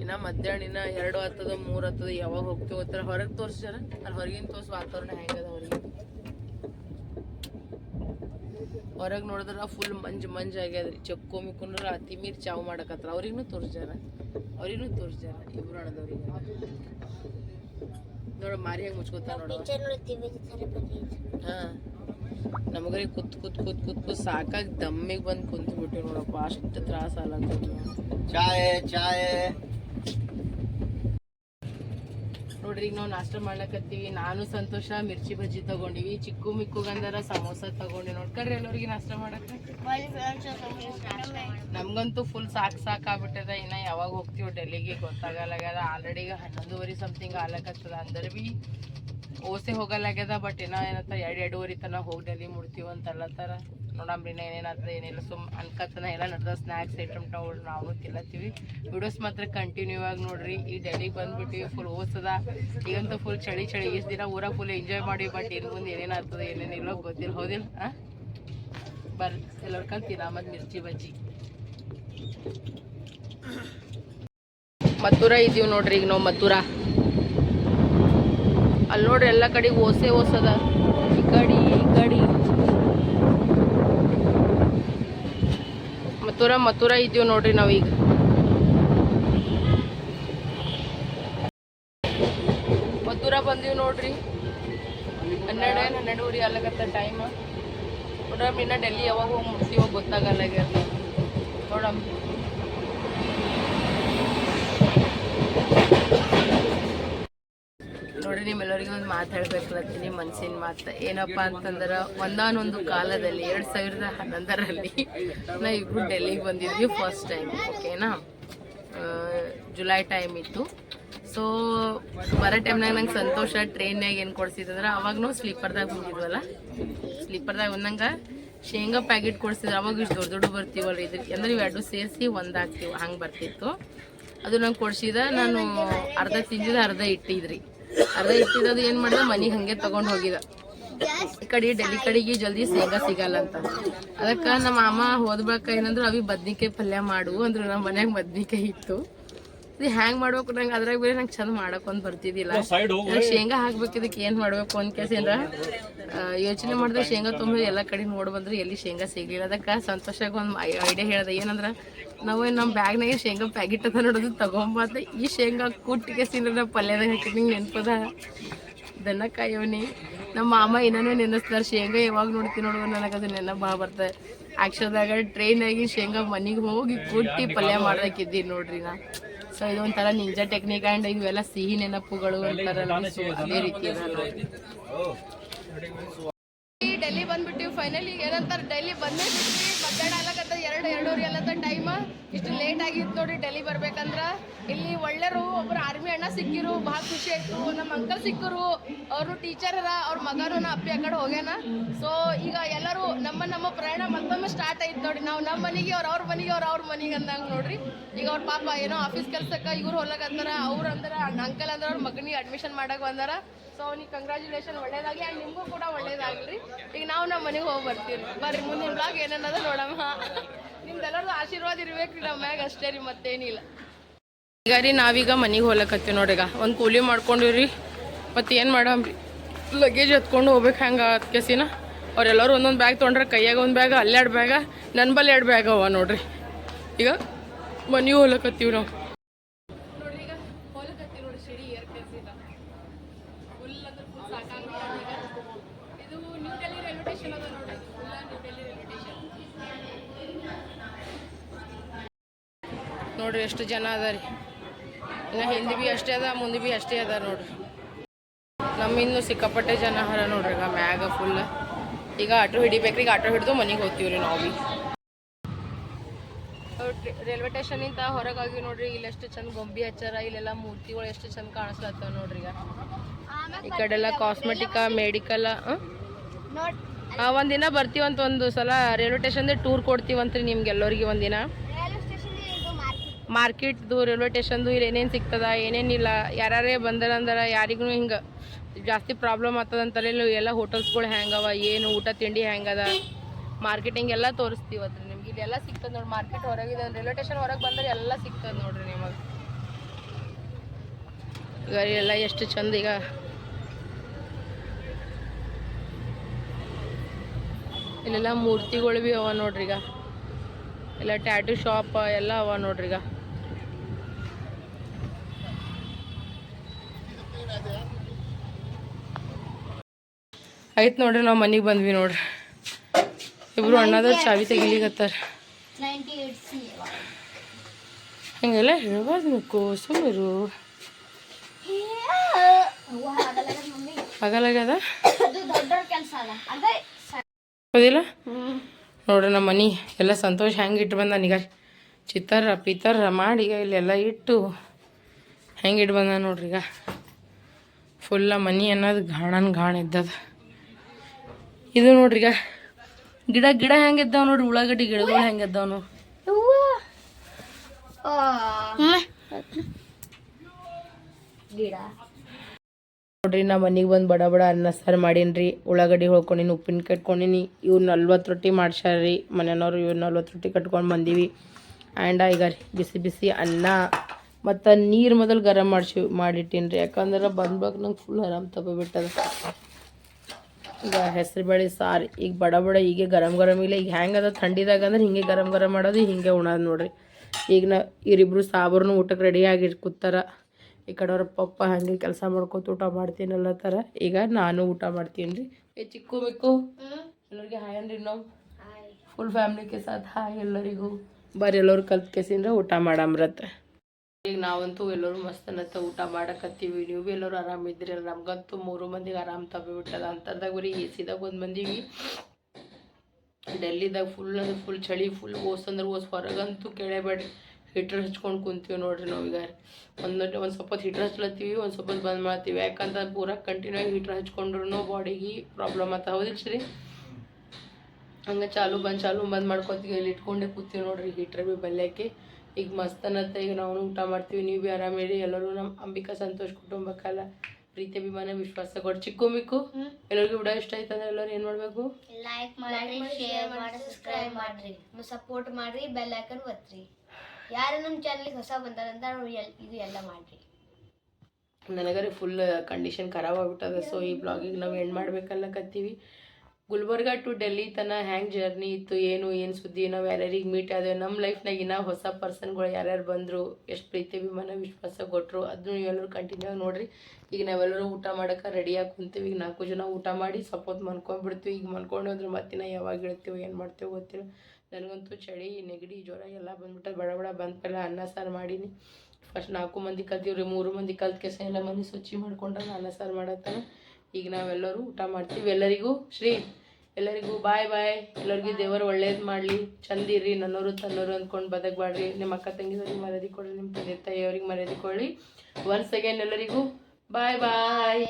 A: ಇನ್ನು ಮಧ್ಯಾಹ್ನ ಇನ್ನ ಎರಡು ಹತ್ತದ, ಮೂರು ಹತ್ತದ, ಯಾವಾಗ ಹೋಗ್ತೀವಿ ಗೊತ್ತಿಲ್ಲ. ಹೊರಗೆ ತೋರಿಸ್ಯಾರ? ಅಲ್ಲಿ ಹೊರಗಿನ ತೋರ್ಸ್ ವಾತಾವರಣ ಹೆಂಗದ ಹೊರಗೆ ಹೊರಗೆ ನೋಡಿದ್ರೆ ಫುಲ್ ಮಂಜು ಮಂಜು ಆಗ್ಯದ್ರಿ. ಚಕ್ಕು ಮಿಕ್ಕೊಂಡ್ರೆ ಅತಿ ಮೀರಿ ಚಾವು ಮಾಡಕತ್ತಾರ ಅವ್ರಿಗೂ ತೋರಿಸ್ಯಾರ. ಅವ್ರಿಗೂ ತೋರಿಸ್ಯಾರ. ಇಬ್ರು ಅಣ್ಣದವ್ರಿಗೆ ನೋಡು ಮಾರಿ ಹೆಂಗೆ ಮುಚ್ಕೋತಾ ನೋಡು. ಹಾಂ. ನಮಗ್ರಿ ಕುತ್ ಕುತ್ ಕುತ್ ಕುತ್ ಕುತ್ ಸಾಕಾಗಿ ದಮ್ಮಿಗೆ ಬಂದು ಕುಂತ್ಬಿಟ್ಟಿವಿ ನೋಡಪ್ಪ ಅಷ್ಟು ತ್ರಾಸ ಅಲ್ಲ
E: ಚಾಯೆ ಚಾಯೆ.
A: ನೋಡ್ರಿ, ಈಗ ನಾವು ನಾಷ್ಟ ಮಾಡ್ಲಕತ್ತೀವಿ. ನಾನು ಸಂತೋಷ, ಮಿರ್ಚಿ ಬಜ್ಜಿ ತಗೊಂಡಿವಿ. ಚಿಕ್ಕು ಮಿಕ್ಕು ಗಂಧರ ಸಮೋಸ ತಗೊಂಡಿ ನೋಡ್ಕರ್ರಿ ಎಲ್ಲರಿಗೆ ನಾಷ್ಟ ಮಾಡಕ್ಕೆ? ನಮ್ಗಂತೂ ಫುಲ್ ಸಾಕ್ ಸಾಕ್ ಆಗ್ಬಿಟ್ಟದ. ಇನ್ನ ಯಾವಾಗ ಹೋಗ್ತೀವಿ ಡೆಲ್ಲಿಗೆ ಗೊತ್ತಾಗಲ್ಲಾಗ್ಯದ. ಆಲ್ರೆಡಿ ಈಗ ಹನ್ನೊಂದುವರೆ ಸಮಥಿಂಗ್ ಆಗ್ಲಕತ್ತದ. ಅಂದ್ರೆ ಬಿ ಓಸೆ ಹೋಗಲ್ಲಾಗ್ಯದ ಬಟ್ ಏನೋ ಏನತ್ತ ಎರಡು ಎರಡೂವರೆ ತನಕ ಹೋಗಿ ಡೆಲ್ಲಿ ಮುಡ್ತೀವಿ ಅಂತ ಅಲ್ಲತ್ತಾರ ನೋಡಂಬ್ರಿ ಏನೇನಾಗ್ತದೆ ಏನಿಲ್ಲ, ಸುಮ್ ಅನ್ಕತ್ತನ ಎಲ್ಲ ನಡೆದ ಸ್ನ್ಯಾಕ್ಸ್ ಐಟಮ್ ನಾವು ನಾವು ತಿಲ್ಲತ್ತೀವಿ ವಿಡಿಯೋಸ್ ಮಾತ್ರ ಕಂಟಿನ್ಯೂ ಆಗಿ ನೋಡ್ರಿ, ಈ ಡೆಲ್ಲಿಗೆ ಬಂದ್ಬಿಟ್ಟಿವಿ ಫುಲ್ ಓದ್ಸದ ಈಗಂತೂ ಫುಲ್ ಚಳಿ ಚಳಿ. ಇಷ್ಟು ದಿನ ಊರಾಗ ಫುಲ್ ಎಂಜಾಯ್ ಮಾಡಿ ಬಟ್ ಇನ್ನು ಮುಂದೆ ಏನೇನಾಗ್ತದೆ ಏನೇನಿಲ್ಲ ಗೊತ್ತಿಲ್ಲ. ಹೌದಿಲ್ಲ ಬರ್ ಎಲ್ಲರ ಕಲ್ತಿಲ್ಲ ಮತ್ತು ಮಿರ್ಚಿ ಬಜ್ಜಿ. ಮಥುರಾ ಇದೀವಿ ನೋಡ್ರಿ ಈಗ ನಾವು ಮಥುರಾ. ಅಲ್ಲಿ ನೋಡ್ರಿ ಎಲ್ಲ ಕಡೆ ಓಸೆ ಓಸದ ಈ ಕಡೆ ಈ ಕಡೆ. ಮಥುರಾ ಮಥುರಾ ಇದೀವಿ ನೋಡ್ರಿ ನಾವೀಗ. ಮಥುರಾ ಬಂದೀವಿ ನೋಡ್ರಿ. ಹನ್ನೆರಡು ಏನು ಹನ್ನೆರಡುವರೆ ಅಲ್ಲಗತ್ತ ಟೈಮ್ ನೋಡಮ್, ಇನ್ನ ಡೆಲ್ಲಿ ಯಾವಾಗ ಹೋಗಿ ಮುಟ್ತೀವೋ ಗೊತ್ತಾಗಲ್ಲ ನೋಡಮ್ ನೋಡ್ರಿ ನಿಮ್ಮೆಲ್ಲರಿಗೂ ಒಂದು ಮಾತು ಹೇಳ್ಬೇಕಲತ್ತೀನಿ ಮನ್ಸಿನ ಮಾತು. ಏನಪ್ಪ ಅಂತಂದ್ರೆ, ಒಂದಾನೊಂದು ಕಾಲದಲ್ಲಿ, ಎರಡು ಸಾವಿರದ ಹನ್ನೊಂದರಲ್ಲಿ ನಾ ಇಬ್ರು ಡೆಲ್ಲಿಗೆ ಬಂದಿದ್ವಿ ಫಸ್ಟ್ ಟೈಮ್ ಓಕೆನಾ ಜುಲೈ ಟೈಮ್ ಇತ್ತು. ಸೊ ಬರೋ ಟೈಮ್ನಾಗ ನಂಗೆ ಸಂತೋಷ ಟ್ರೈನ್ನಾಗ ಏನು ಕೊಡ್ಸಿದ್ರೆ ಅವಾಗೂ ಸ್ಲೀಪರ್ದಾಗ ಹೋಗಿದ್ವಲ್ಲ? ಸ್ಲೀಪರ್ದಾಗ ಒಂದಂಗೆ ಶೇಂಗಾ ಪ್ಯಾಕೆಟ್ ಕೊಡ್ಸಿದ್ರೆ, ಅವಾಗ ಇಷ್ಟು ದೊಡ್ಡ ದೊಡ್ಡ ಬರ್ತೀವಲ್ಲ ಇದ್ರ ಅಂದ್ರೆ ಇವು ಎರಡು ಸೇರಿಸಿ ಒಂದಾಗ್ತೀವಿ ಹಂಗೆ ಬರ್ತಿತ್ತು. ಅದು ನಂಗೆ ಕೊಡಿಸಿದ ನಾನು ಅರ್ಧ ತಿಂದಿದ್ದು ಅರ್ಧ ಇಟ್ಟಿದ್ರಿ. ಅರ್ಧ ಇಟ್ಟಿದ್ದು ಏನ್ ಮಾಡ್ದ? ಮನಿ ಹಂಗೆ ತಗೊಂಡ್ ಹೋಗಿದ. ಈ ಕಡೆ ಡೆಲ್ಲಿ ಕಡೆಗೆ ಜಲ್ದಿ ಶೇಂಗಾ ಸಿಗಲ್ಲ ಅಂತ. ಅದಕ್ಕ ನಮ್ಮ ಮಾಮ ಹೋದ್ಬೇಕ ಏನಂದ್ರು ಅವಿ ಬದ್ನಿಕಾಯಿ ಪಲ್ಯ ಮಾಡು ಅಂದ್ರು. ನಮ್ಮ ಮನ್ಯಾಗ ಬದ್ನಿಕಾಯಿ ಇತ್ತು. ಇದು ಹ್ಯಾಂಗ್ ಮಾಡ್ಬೇಕು? ನಂಗೆ ಅದ್ರಾಗ ಬೇರೆ ನಂಗೆ ಚಂದ ಮಾಡಕೊಂದ್ ಬರ್ತಿದ್ದಿಲ್ಲ. ಇದ್ರಾಗ್ ಶೇಂಗಾ ಹಾಕ್ಬೇಕು ಇದಕ್ಕೆ ಏನು ಮಾಡ್ಬೇಕು ಅಂತ ಏನ್ರ? ಯೋಚನೆ ಮಾಡಿದ್ರೆ ಶೇಂಗಾ ತುಂಬ ಎಲ್ಲ ಕಡೆ ನೋಡಿ ಬಂದ್ರೆ ಎಲ್ಲಿ ಶೇಂಗಾ ಸಿಗ್ಲಿಲ್ಲ. ಅದಕ್ಕ ಸಂತೋಷಾಗ ಒಂದು ಐಡಿಯಾ ಹೇಳ್ದೆ. ಏನಂದ್ರೆ ನಾವು ನಮ್ಮ ಬ್ಯಾಗ್ನಾಗೆ ಶೇಂಗಾ ಪ್ಯಾಕೆಟ್ ಅದ ನೋಡೋದು ತಗೊಂಬಾರ್ದ. ಈ ಶೇಂಗಾ ಕುಟ್ಟಿಗೆ ಸಿಂದ್ರೆ ಪಲ್ಯದಾಗ ಹಾಕಿ ನಿಂಗೆ ನೆನಪದ? ದನ ಕಾಯೋನಿ. ನಮ್ಮ ಮಾಮ ಏನೇನೋ ನೆನೆಸ್ತಾರೆ ಶೇಂಗಾ ಯಾವಾಗ ನೋಡ್ತೀನಿ ನೋಡುವ ನನಗೆ ಅದು ನೆನಪು ಭಾಳ ಬರ್ತದೆ ಆಕ್ಷರದಾಗ ಟ್ರೈನಾಗಿ ಶೇಂಗಾ ಮನೆಗೆ ಹೋಗಿ ಕುಟ್ಟಿ ಪಲ್ಯ ಮಾಡ್ದಕ್ಕಿದ್ದೀನಿ ನೋಡ್ರಿ ನಾ. ಸೊ ಇದೊಂಥರ ನಿಂಜ ಟೆಕ್ನಿಕ್ ಆ್ಯಂಡ್ ಇವೆಲ್ಲ ಸಿಹಿ ನೆನಪುಗಳು ಅಂತಾರಲ್ಲ ಅದೇ ರೀತಿ ಡೆಲ್ಲಿ ಬಂದ್ಬಿಟ್ಟಿವಿ ಫೈನಲಿ ಏನಂತಾರೆ, ಡೆಲ್ಲಿ ಬಂದೇ ಬಿಟ್ವಿ. ಮಧ್ಯಾಹ್ನ ಆಗ್ಲಕತ್ತ ಎರಡು, ಎರಡೂವರೆ ಅಲ್ಲತ್ತ ಟೈಮ್ ಇಷ್ಟು ಲೇಟ್ ಆಗಿತ್ತು ನೋಡಿ ಡೆಲ್ಲಿ ಬರ್ಬೇಕಂದ್ರ. ಇಲ್ಲಿ ಒಳ್ಳೆರು ಒಬ್ರು ಆರ್ಮಿ ಅಣ್ಣ ಸಿಕ್ಕಿರು, ಭಾಳ ಖುಷಿ ಆಯ್ತು. ನಮ್ಮ ಅಂಕಲ್ ಸಿಕ್ಕರು, ಅವರು ಟೀಚರ್ ಅರ, ಅವ್ರ ಮಗನು ಅಪ್ಪಿ ಆ ಕಡೆ ಹೋಗ್ಯಾನ. ಸೊ ಈಗ ಎಲ್ಲರೂ ನಮ್ಮ ನಮ್ಮ ಪ್ರಯಾಣ ಮತ್ತೊಮ್ಮೆ ಸ್ಟಾರ್ಟ್ ಆಯ್ತು ನೋಡಿ. ನಾವು ನಮ್ಮ ಮನೆಗೆ, ಅವ್ರು ಅವ್ರ ಮನೆಗೆ, ಅವ್ರು ಅವ್ರ ಮನೆಗೆ ಅಂದಂಗೆ ನೋಡ್ರಿ. ಈಗ ಅವ್ರ ಪಾಪ ಏನೋ ಆಫೀಸ್ ಕೆಲ್ಸಕ್ಕೆ ಇವ್ರು ಹೊಲಕತ್ತಾರ ಅವ್ರು ಅಂದ್ರೆ ಅಂಕಲ್ ಅಂದ್ರೆ ಅವ್ರ ಮಗನಿಗೆ ಅಡ್ಮಿಷನ್ ಮಾಡಕ್ ಬಂದಾರ. ಸೊ ಅವ್ನಿಗೆ ಕಂಗ್ರ್ಯಾಚುಲೇಷನ್ ಒಳ್ಳೇದಾಗಿ ಆ್ಯಂಡ್ ನಿಮಗೂ ಕೂಡ ಒಳ್ಳೇದಾಗಲಿ. ಈಗ ನಾವು ನಮ್ಮ ಮನೆಗೆ ಹೋಗಿ ಬರ್ತೀವಿ. ಬರ್ರಿ, ಮುಂದಿನ ಬ್ಲಾಗ್ ಏನನ್ನದ ನೋಡಮ್ಮ. ನಿಮ್ದೆಲ್ಲರದು ಆಶೀರ್ವಾದ ಇರ್ಬೇಕು ನಮ್ಮ ಮ್ಯಾಗ ಅಷ್ಟೇ ರೀ, ಮತ್ತೇನಿಲ್ಲ. ಈಗ ರೀ ನಾವೀಗ ಮನೆಗೆ ಹೋಗ್ಲಕತ್ತೀವಿ ನೋಡ್ರಿಗ ಒಂದು ಕೂಲಿ ಮಾಡ್ಕೊಂಡಿವ್ರಿ ಮತ್ತು ಏನು ಮಾಡಮ್ರಿ ಲಗೇಜ್ ಎತ್ಕೊಂಡು ಹೋಗ್ಬೇಕು ಹಂಗೆ ಕೆಸಿನ? ಅವ್ರೆಲ್ಲರೂ ಒಂದೊಂದು ಬ್ಯಾಗ್ ತೊಗೊಂಡ್ರೆ ಕೈಯಾಗ ಒಂದು ಬ್ಯಾಗ ಅಲ್ಲೆರಡು ಬ್ಯಾಗ ನನ್ನ ಬಲ್ ಎರಡು ಬ್ಯಾಗ್ ಅವ ನೋಡ್ರಿ. ಈಗ ಮನೆಗೆ ಹೋಗ್ಲಕತ್ತೀವಿ ನಾವು ನೋಡ್ರಿ ಈಗ ಹೋಗ್ಲಕತ್ತೀವಿ ನೋಡಿ ಸಿಡಿ ಏರ್ ಕೆಸಿನ ಫುಲ್ ಅಂದ್ರೆ ಫುಲ್ ಸಾಕಾಗ್ಬಿಟ್ಟದ ಈಗ ಇದು ನ್ಯೂ ಡೆಲ್ಲಿ ರೈಲ್ವೆ ಸ್ಟೇಷನ್ ಅದ ನೋಡ್ರಿ full new Delhi railway station ನೋಡ್ರಿ ಎಷ್ಟು ಜನ ಅದ ರೀ ಇನ್ನು ಹಿಂದೆ ಬಿ ಅಷ್ಟೇ ಅದ ಮುಂದೆ ಬಿ ಅಷ್ಟೇ ಅದ ನೋಡ್ರಿ. ನಮ್ಮ ಇನ್ನೂ ಸಿಕ್ಕಾಪಟ್ಟೆ ಜನ ಹರ ನೋಡ್ರಿ ಈಗ ಮ್ಯಾಗ ಫುಲ್ ಈಗ ಆಟೋ ಹಿಡಿಬೇಕ್ರಿ ಈಗ ಆಟೋ ಹಿಡಿದು ಮನೆಗೆ ಹೋಗ್ತೀವಿ ರೀ ನಾವು ಬಿ. ರೈಲ್ವೆ ಸ್ಟೇಷನಿಂದ ಹೊರಗಾಗಿ ನೋಡ್ರಿ ಇಲ್ಲಿ ಎಷ್ಟು ಚಂದ ಗೊಂಬಿ ಹಚ್ಚಾರ ಇಲ್ಲೆಲ್ಲ ಮೂರ್ತಿಗಳು ಎಷ್ಟು ಚಂದ ಕಾಣಿಸ್ಲತ್ತವ ನೋಡ್ರಿ ಈಗ. ಈ ಕಡೆ ಎಲ್ಲ ಕಾಸ್ಮೆಟಿಕ ಮೆಡಿಕಲ್ ಒಂದಿನ ಬರ್ತೀವಂತ ಒಂದು ಸಲ ರೈಲ್ವೆ ಸ್ಟೇಷನ್ದೇ ಟೂರ್ ಕೊಡ್ತೀವಂತ್ರಿ ನಿಮ್ಗೆಲ್ಲರಿಗೆ ಒಂದಿನ
B: ರೈಲ್ವೆ ಸ್ಟೇಷನ್ ಇದು ಮಾರ್ಕೆಟ್
A: ಮಾರ್ಕೆಟ್ದು ರೈಲ್ವೆ ಸ್ಟೇಷನ್ದು ಇಲ್ಲಿ ಏನೇನು ಸಿಗ್ತದ, ಏನೇನಿಲ್ಲ ಯಾರೇ ಬಂದರಂದ್ರೆ ಯಾರಿಗೂ ಹಿಂಗೆ ಜಾಸ್ತಿ ಪ್ರಾಬ್ಲಮ್ ಆಗ್ತದಂತಲ್ಲ ಇಲ್ಲಿ ಎಲ್ಲ ಹೋಟೆಲ್ಸ್ಗಳು ಹ್ಯಾಂಗವ ಏನು ಊಟ ತಿಂಡಿ ಹ್ಯಾಂಗದ ಮಾರ್ಕೆಟಿಂಗ್ ಎಲ್ಲ ತೋರಿಸ್ತೀವತ್ರಿ ನಿಮ್ಗೆ. ಇಲ್ಲಿ ಎಲ್ಲ ಸಿಗ್ತದೆ ನೋಡಿ ಮಾರ್ಕೆಟ್ ಹೊರಗಿದೆ ರೈಲ್ವೆ ಸ್ಟೇಷನ್ ಹೊರಗೆ ಬಂದರೆ ಎಲ್ಲ ಸಿಗ್ತದೆ ನೋಡ್ರಿ ನಿಮಗೆ. ಈಗ ಎಲ್ಲ ಎಷ್ಟು ಚಂದ ಈಗ. ಇಲ್ಲೆಲ್ಲ ಮೂರ್ತಿಗಳು ಭೀ ಅವ ನೋಡ್ರಿ ಈಗ ಎಲ್ಲ ಟ್ಯಾಟೂ ಶಾಪ್ ಎಲ್ಲ ಅವ ನೋಡ್ರಿ ಈಗ ಆಯ್ತು ನೋಡ್ರಿ ನಾವು ಮನೆಗೆ ಬಂದ್ವಿ ನೋಡ್ರಿ. ಇಬ್ರು ಅಣ್ಣದ ಚಾವಿ ತೆಗಿಲಿಕತ್ತಾರ. ಹಂಗೆಲ್ಲ ಹೇಳ್ಬಾರ್ದು ಬೇಕು ಸುಮ್ಮರು ಆಗಲಾಗ್ಯದ ಹೌದಿಲ್ಲ? ನೋಡ್ರಿ ನಮ್ಮ ಮನೆ ಎಲ್ಲ ಸಂತೋಷ ಹೆಂಗೆ ಇಟ್ಟು ಬಂದ ಈಗ. ಚಿತ್ತಾರ ಪಿತ್ತಾರ ಮಾಡಿ ಈಗ ಇಲ್ಲೆಲ್ಲ ಇಟ್ಟು ಹೆಂಗೆ ಇಟ್ಟು ಬಂದ ನೋಡ್ರಿ ಈಗ. ಫುಲ್ಲ ಮನಿ ಅನ್ನೋದು ಘಾಣನ್ ಘಾಣ ಇದ್ದದ. ಇದು ನೋಡ್ರಿ ಈಗ ಗಿಡ ಗಿಡ ಹೆಂಗಿದ್ದಾವ ನೋಡ್ರಿ? ಉಳ್ಳಾಗಡ್ಡಿ ಗಿಡಗಳು ಹೆಂಗಿದ್ದಾವ ನೋಡ್ರಿ
B: ಗಿಡ.
A: ನೋಡ್ರಿ ನಾ ಮನೆಗೆ ಬಂದು ಬಡ ಬಡ ಅನ್ನ ಸಾರು ಮಾಡೀನಿ ಉಳ್ಳಾಗಡ್ಡಿ ಹೊಳ್ಕೊಂಡಿನಿ ಉಪ್ಪಿನ ಕಟ್ಕೊಂಡಿನಿ. ಇವ್ರು ನಲ್ವತ್ತು ರೊಟ್ಟಿ ಮಾಡ್ಸ್ಯಾರ್ರಿ. ಮನೆಯವ್ರು ಇವ್ರು ನಲ್ವತ್ತು ರೊಟ್ಟಿ ಕಟ್ಕೊಂಡು ಬಂದೀವಿ. ಆ್ಯಂಡ್ ಈಗ ರೀ ಬಿಸಿ ಬಿಸಿ ಅನ್ನ ಮತ್ತು ನೀರು ಮೊದಲು ಗರಂ ಮಾಡಿಸಿ ಮಾಡಿಟ್ಟೀನಿ ರೀ. ಯಾಕಂದ್ರೆ ಬಂದ್ಬಾಗ ನಂಗೆ ಫುಲ್ ಆರಾಮ್ ತಗೋಬಿಟ್ಟದ. ಈಗ ಹೆಸ್ರು ಬೇಳೆ ಸಾರು ಈಗ ಬಡ ಬಡ ಹೀಗೆ ಗರಂ ಗರಂ ಇಲ್ಲ. ಈಗ ಹೆಂಗದ ಥಂಡಿದಾಗ ಅಂದ್ರೆ ಹಿಂಗೆ ಗರಂ ಗರಂ ಮಾಡೋದು ಹಿಂಗೆ ಉಣೋದು ನೋಡ್ರಿ. ಈಗ ನಾ ಇರಿಬ್ರು ಸಾಬ್ರನು ಊಟಕ್ಕೆ ರೆಡಿ ಆಗಿ ಕೂತಾರ ಈ ಕಡೆ ಅವ್ರ ಪಪ್ಪ ಹಾಗೆ ಕೆಲಸ ಮಾಡ್ಕೊತ ಊಟ ಮಾಡ್ತೀನಲ್ಲ ಥರ ಈಗ ನಾನು ಊಟ ಮಾಡ್ತೀನಿ ರೀ. ಏ ಚಿಕ್ಕು ಮಿಕ್ಕು. ಎಲ್ಲರಿಗೆ ಹಾಯ್ ಅನ್ರಿ ನಾವು ಫುಲ್ ಫ್ಯಾಮಿಲಿ ಸಾಥ್. ಹಾಯ್ ಎಲ್ಲರಿಗೂ. ಬರೀ ಎಲ್ಲರು ಕಲ್ತ್ ಕೆಸಿಂದ್ರೆ ಊಟ ಮಾಡಮ್ರತ್ತ ಈಗ ನಾವಂತೂ ಎಲ್ಲರೂ ಮಸ್ತ್ ಅನ್ನತ್ತ ಊಟ ಮಾಡಕತ್ತೀವಿ. ನೀವು ಭೀ ಎಲ್ಲರೂ ಆರಾಮಿದ್ರಿ ನಮ್ಗಂತೂ ಮೂರು ಮಂದಿಗೆ ಆರಾಮ್ ತಗೋಬಿಟ್ಟದ ಅಂತರ್ದಾಗ ಬರೀ ಎ ಸಿದಾಗ ಒಂದು ಮಂದಿಗೆ ಡೆಲ್ಲಿದಾಗ ಫುಲ್ ಅಂದ್ರೆ ಫುಲ್ ಚಳಿ ಫುಲ್ ಓಸ್ ಅಂದ್ರೆ ಓಸ್ ಹೊರಗಂತೂ ಕೇಳಬೇಡ್ರಿ ಹೀಟ್ರ್ ಹಚ್ಕೊಂಡು ಕುಂತೀವಿ ನೋಡ್ರಿ ನಾವೀಗ ಒಂದು ಒಂದು ಸ್ವಲ್ಪ ಹೀಟರ್ ಹಚ್ಲತ್ತೀವಿ, ಒಂದು ಸ್ವಲ್ಪ ಬಂದ್ ಮಾಡ್ತೀವಿ. ಯಾಕಂತ ಪೂರ ಕಂಟಿನ್ಯೂ ಆಗಿ ಹೀಟ್ರ್ ಹಚ್ಕೊಂಡ್ರು ಬಾಡಿಗೆ ಪ್ರಾಬ್ಲಮ್ ಆತ. ಹೌದಿಲ್ಲ ರೀ ಹಂಗೆ ಚಾಲು ಬಂದ್ ಚಾಲು ಬಂದ್ ಮಾಡ್ಕೊತೀವಿ. ಇಲ್ಲಿ ಇಟ್ಕೊಂಡೆ ಕೂತೀವಿ ನೋಡ್ರಿ ಹೀಟ್ರ್ ಭೀ ಬಲ್ಯಕ್ಕೆ. ಈಗ ಮಸ್ತ್ ಅನ್ನತ್ತ ಈಗ ನಾವು ಊಟ ಮಾಡ್ತೀವಿ ನೀವು ಭೀ ಆರಾಮಿರಿ ಎಲ್ಲರೂ ನಮ್ಮ ಅಂಬಿಕಾ ಸಂತೋಷ್ ಕುಟುಂಬಕ್ಕೆಲ್ಲ ಪ್ರೀತಿ ಅಭಿಮಾನ ವಿಶ್ವಾಸ ಕೊಟ್ಟು ಚಿಕ್ಕು ಮಿಕ್ಕು ಎಲ್ಲರಿಗೂ ವಿಡಿಯೋ ಇಷ್ಟ ಆಯ್ತಂದ್ರೆ ಎಲ್ಲರೂ ಏನು ಮಾಡಬೇಕು?
B: ಲೈಕ್ ಮಾಡ್ರಿ ಶೇರ್ ಮಾಡಿ ಸಬ್ಸ್ಕ್ರೈಬ್ ಮಾಡ್ರಿ ಸಪೋರ್ಟ್ ಮಾಡ್ರಿ. ಬೆಲ್ ಐಕನ್ ಒತ್ತಿರಿ ಯಾರು ನಮ್ಮ ಚಾನಲ್ಗೆ ಹೊಸ ಬಂದಾರಂತ ಇದು ಎಲ್ಲ ಮಾಡ್ರಿ.
A: ನನಗರೆ ಫುಲ್ ಕಂಡೀಷನ್ ಖರಾಬ್ ಆಗ್ಬಿಟ್ಟದ. ಸೊ ಈ ಬ್ಲಾಗಿಗೆ ನಾವು ಎಂಡ್ ಮಾಡ್ಬೇಕಲ್ಲಕತ್ತೀವಿ ಗುಲ್ಬರ್ಗ ಟು ಡೆಲ್ಲಿ ತನ ಹ್ಯಾಂಗ್ ಜರ್ನಿ ಇತ್ತು, ಏನು ಏನು ಸುದ್ದಿ ನಾವು ಯಾರ್ಯಾರಿಗೆ ಮೀಟ್ ಆದೇವೆ ನಮ್ಮ ಲೈಫ್ನಾಗ ಇನ್ನೂ ಹೊಸ ಪರ್ಸನ್ಗಳು ಯಾರ್ಯಾರು ಬಂದರು, ಎಷ್ಟು ಪ್ರೀತಿ ಅಭಿಮಾನ ವಿಶ್ವಾಸ ಕೊಟ್ಟರು ಅದನ್ನು ಎಲ್ಲರೂ ಕಂಟಿನ್ಯೂ ಆಗಿ ನೋಡ್ರಿ. ಈಗ ನಾವೆಲ್ಲರೂ ಊಟ ಮಾಡೋಕೆ ರೆಡಿಯಾಗಿ ಕುಂತೀವಿ, ಈಗ ನಾಲ್ಕು ಜನ ಊಟ ಮಾಡಿ ಹೊತ್ತು ಮನ್ಕೊಂಡ್ಬಿಡ್ತೀವಿ ಈಗ ಮನ್ಕೊಂಡು ಹೋದ್ರೆ ಮತ್ತಿನ ಯಾವಾಗ ಇಳ್ತೀವಿ, ಏನು ಮಾಡ್ತೀವಿ ಗೊತ್ತಿಲ್ಲ. ನನಗಂತೂ ಚಳಿ, ನೆಗಡಿ, ಜ್ವರ ಎಲ್ಲ ಬಂದ್ಬಿಟ್ಟು ಬಡ ಬಡ ಬಂದ ಪೆಲ್ಲ ಅನ್ನ ಸಾರು ಮಾಡೀನಿ. ಫಸ್ಟ್ ನಾಲ್ಕು ಮಂದಿ ಕಲ್ತೀವ್ರಿ, ಮೂರು ಮಂದಿ ಕಲ್ತ ಕೆಸ ಎಲ್ಲ ಮಂದಿ ಸ್ವಚ್ಛ ಮಾಡ್ಕೊಂಡ್ರೆ ಅನ್ನ ಸಾರು ಮಾಡತ್ತ ಈಗ ನಾವೆಲ್ಲರೂ ಊಟ ಮಾಡ್ತೀವಿ ಎಲ್ಲರಿಗೂ. ಶ್ರೀ ಎಲ್ಲರಿಗೂ ಬಾಯ್ ಬಾಯ್. ಎಲ್ಲರಿಗೂ ದೇವರು ಒಳ್ಳೇದು ಮಾಡಲಿ. ಚಂದಿರ್ರಿ, ನನ್ನೋರು, ತನ್ನೋರು ಅಂದ್ಕೊಂಡು ಬದಕಬಾಡ್ರಿ. ನಿಮ್ಮ ಅಕ್ಕ ತಂಗಿದವ್ರಿಗೆ ಮರ್ಯಾದೆ ಕೊಡ್ರಿ, ನಿಮ್ಮ ತಂದೆ ತಾಯಿಯವ್ರಿಗೆ ಮರ್ಯಾದೆ ಕೊಡಿ ಒನ್ಸ್ ಅಗೇನ್ ಎಲ್ಲರಿಗೂ ಬಾಯ್ ಬಾಯ್.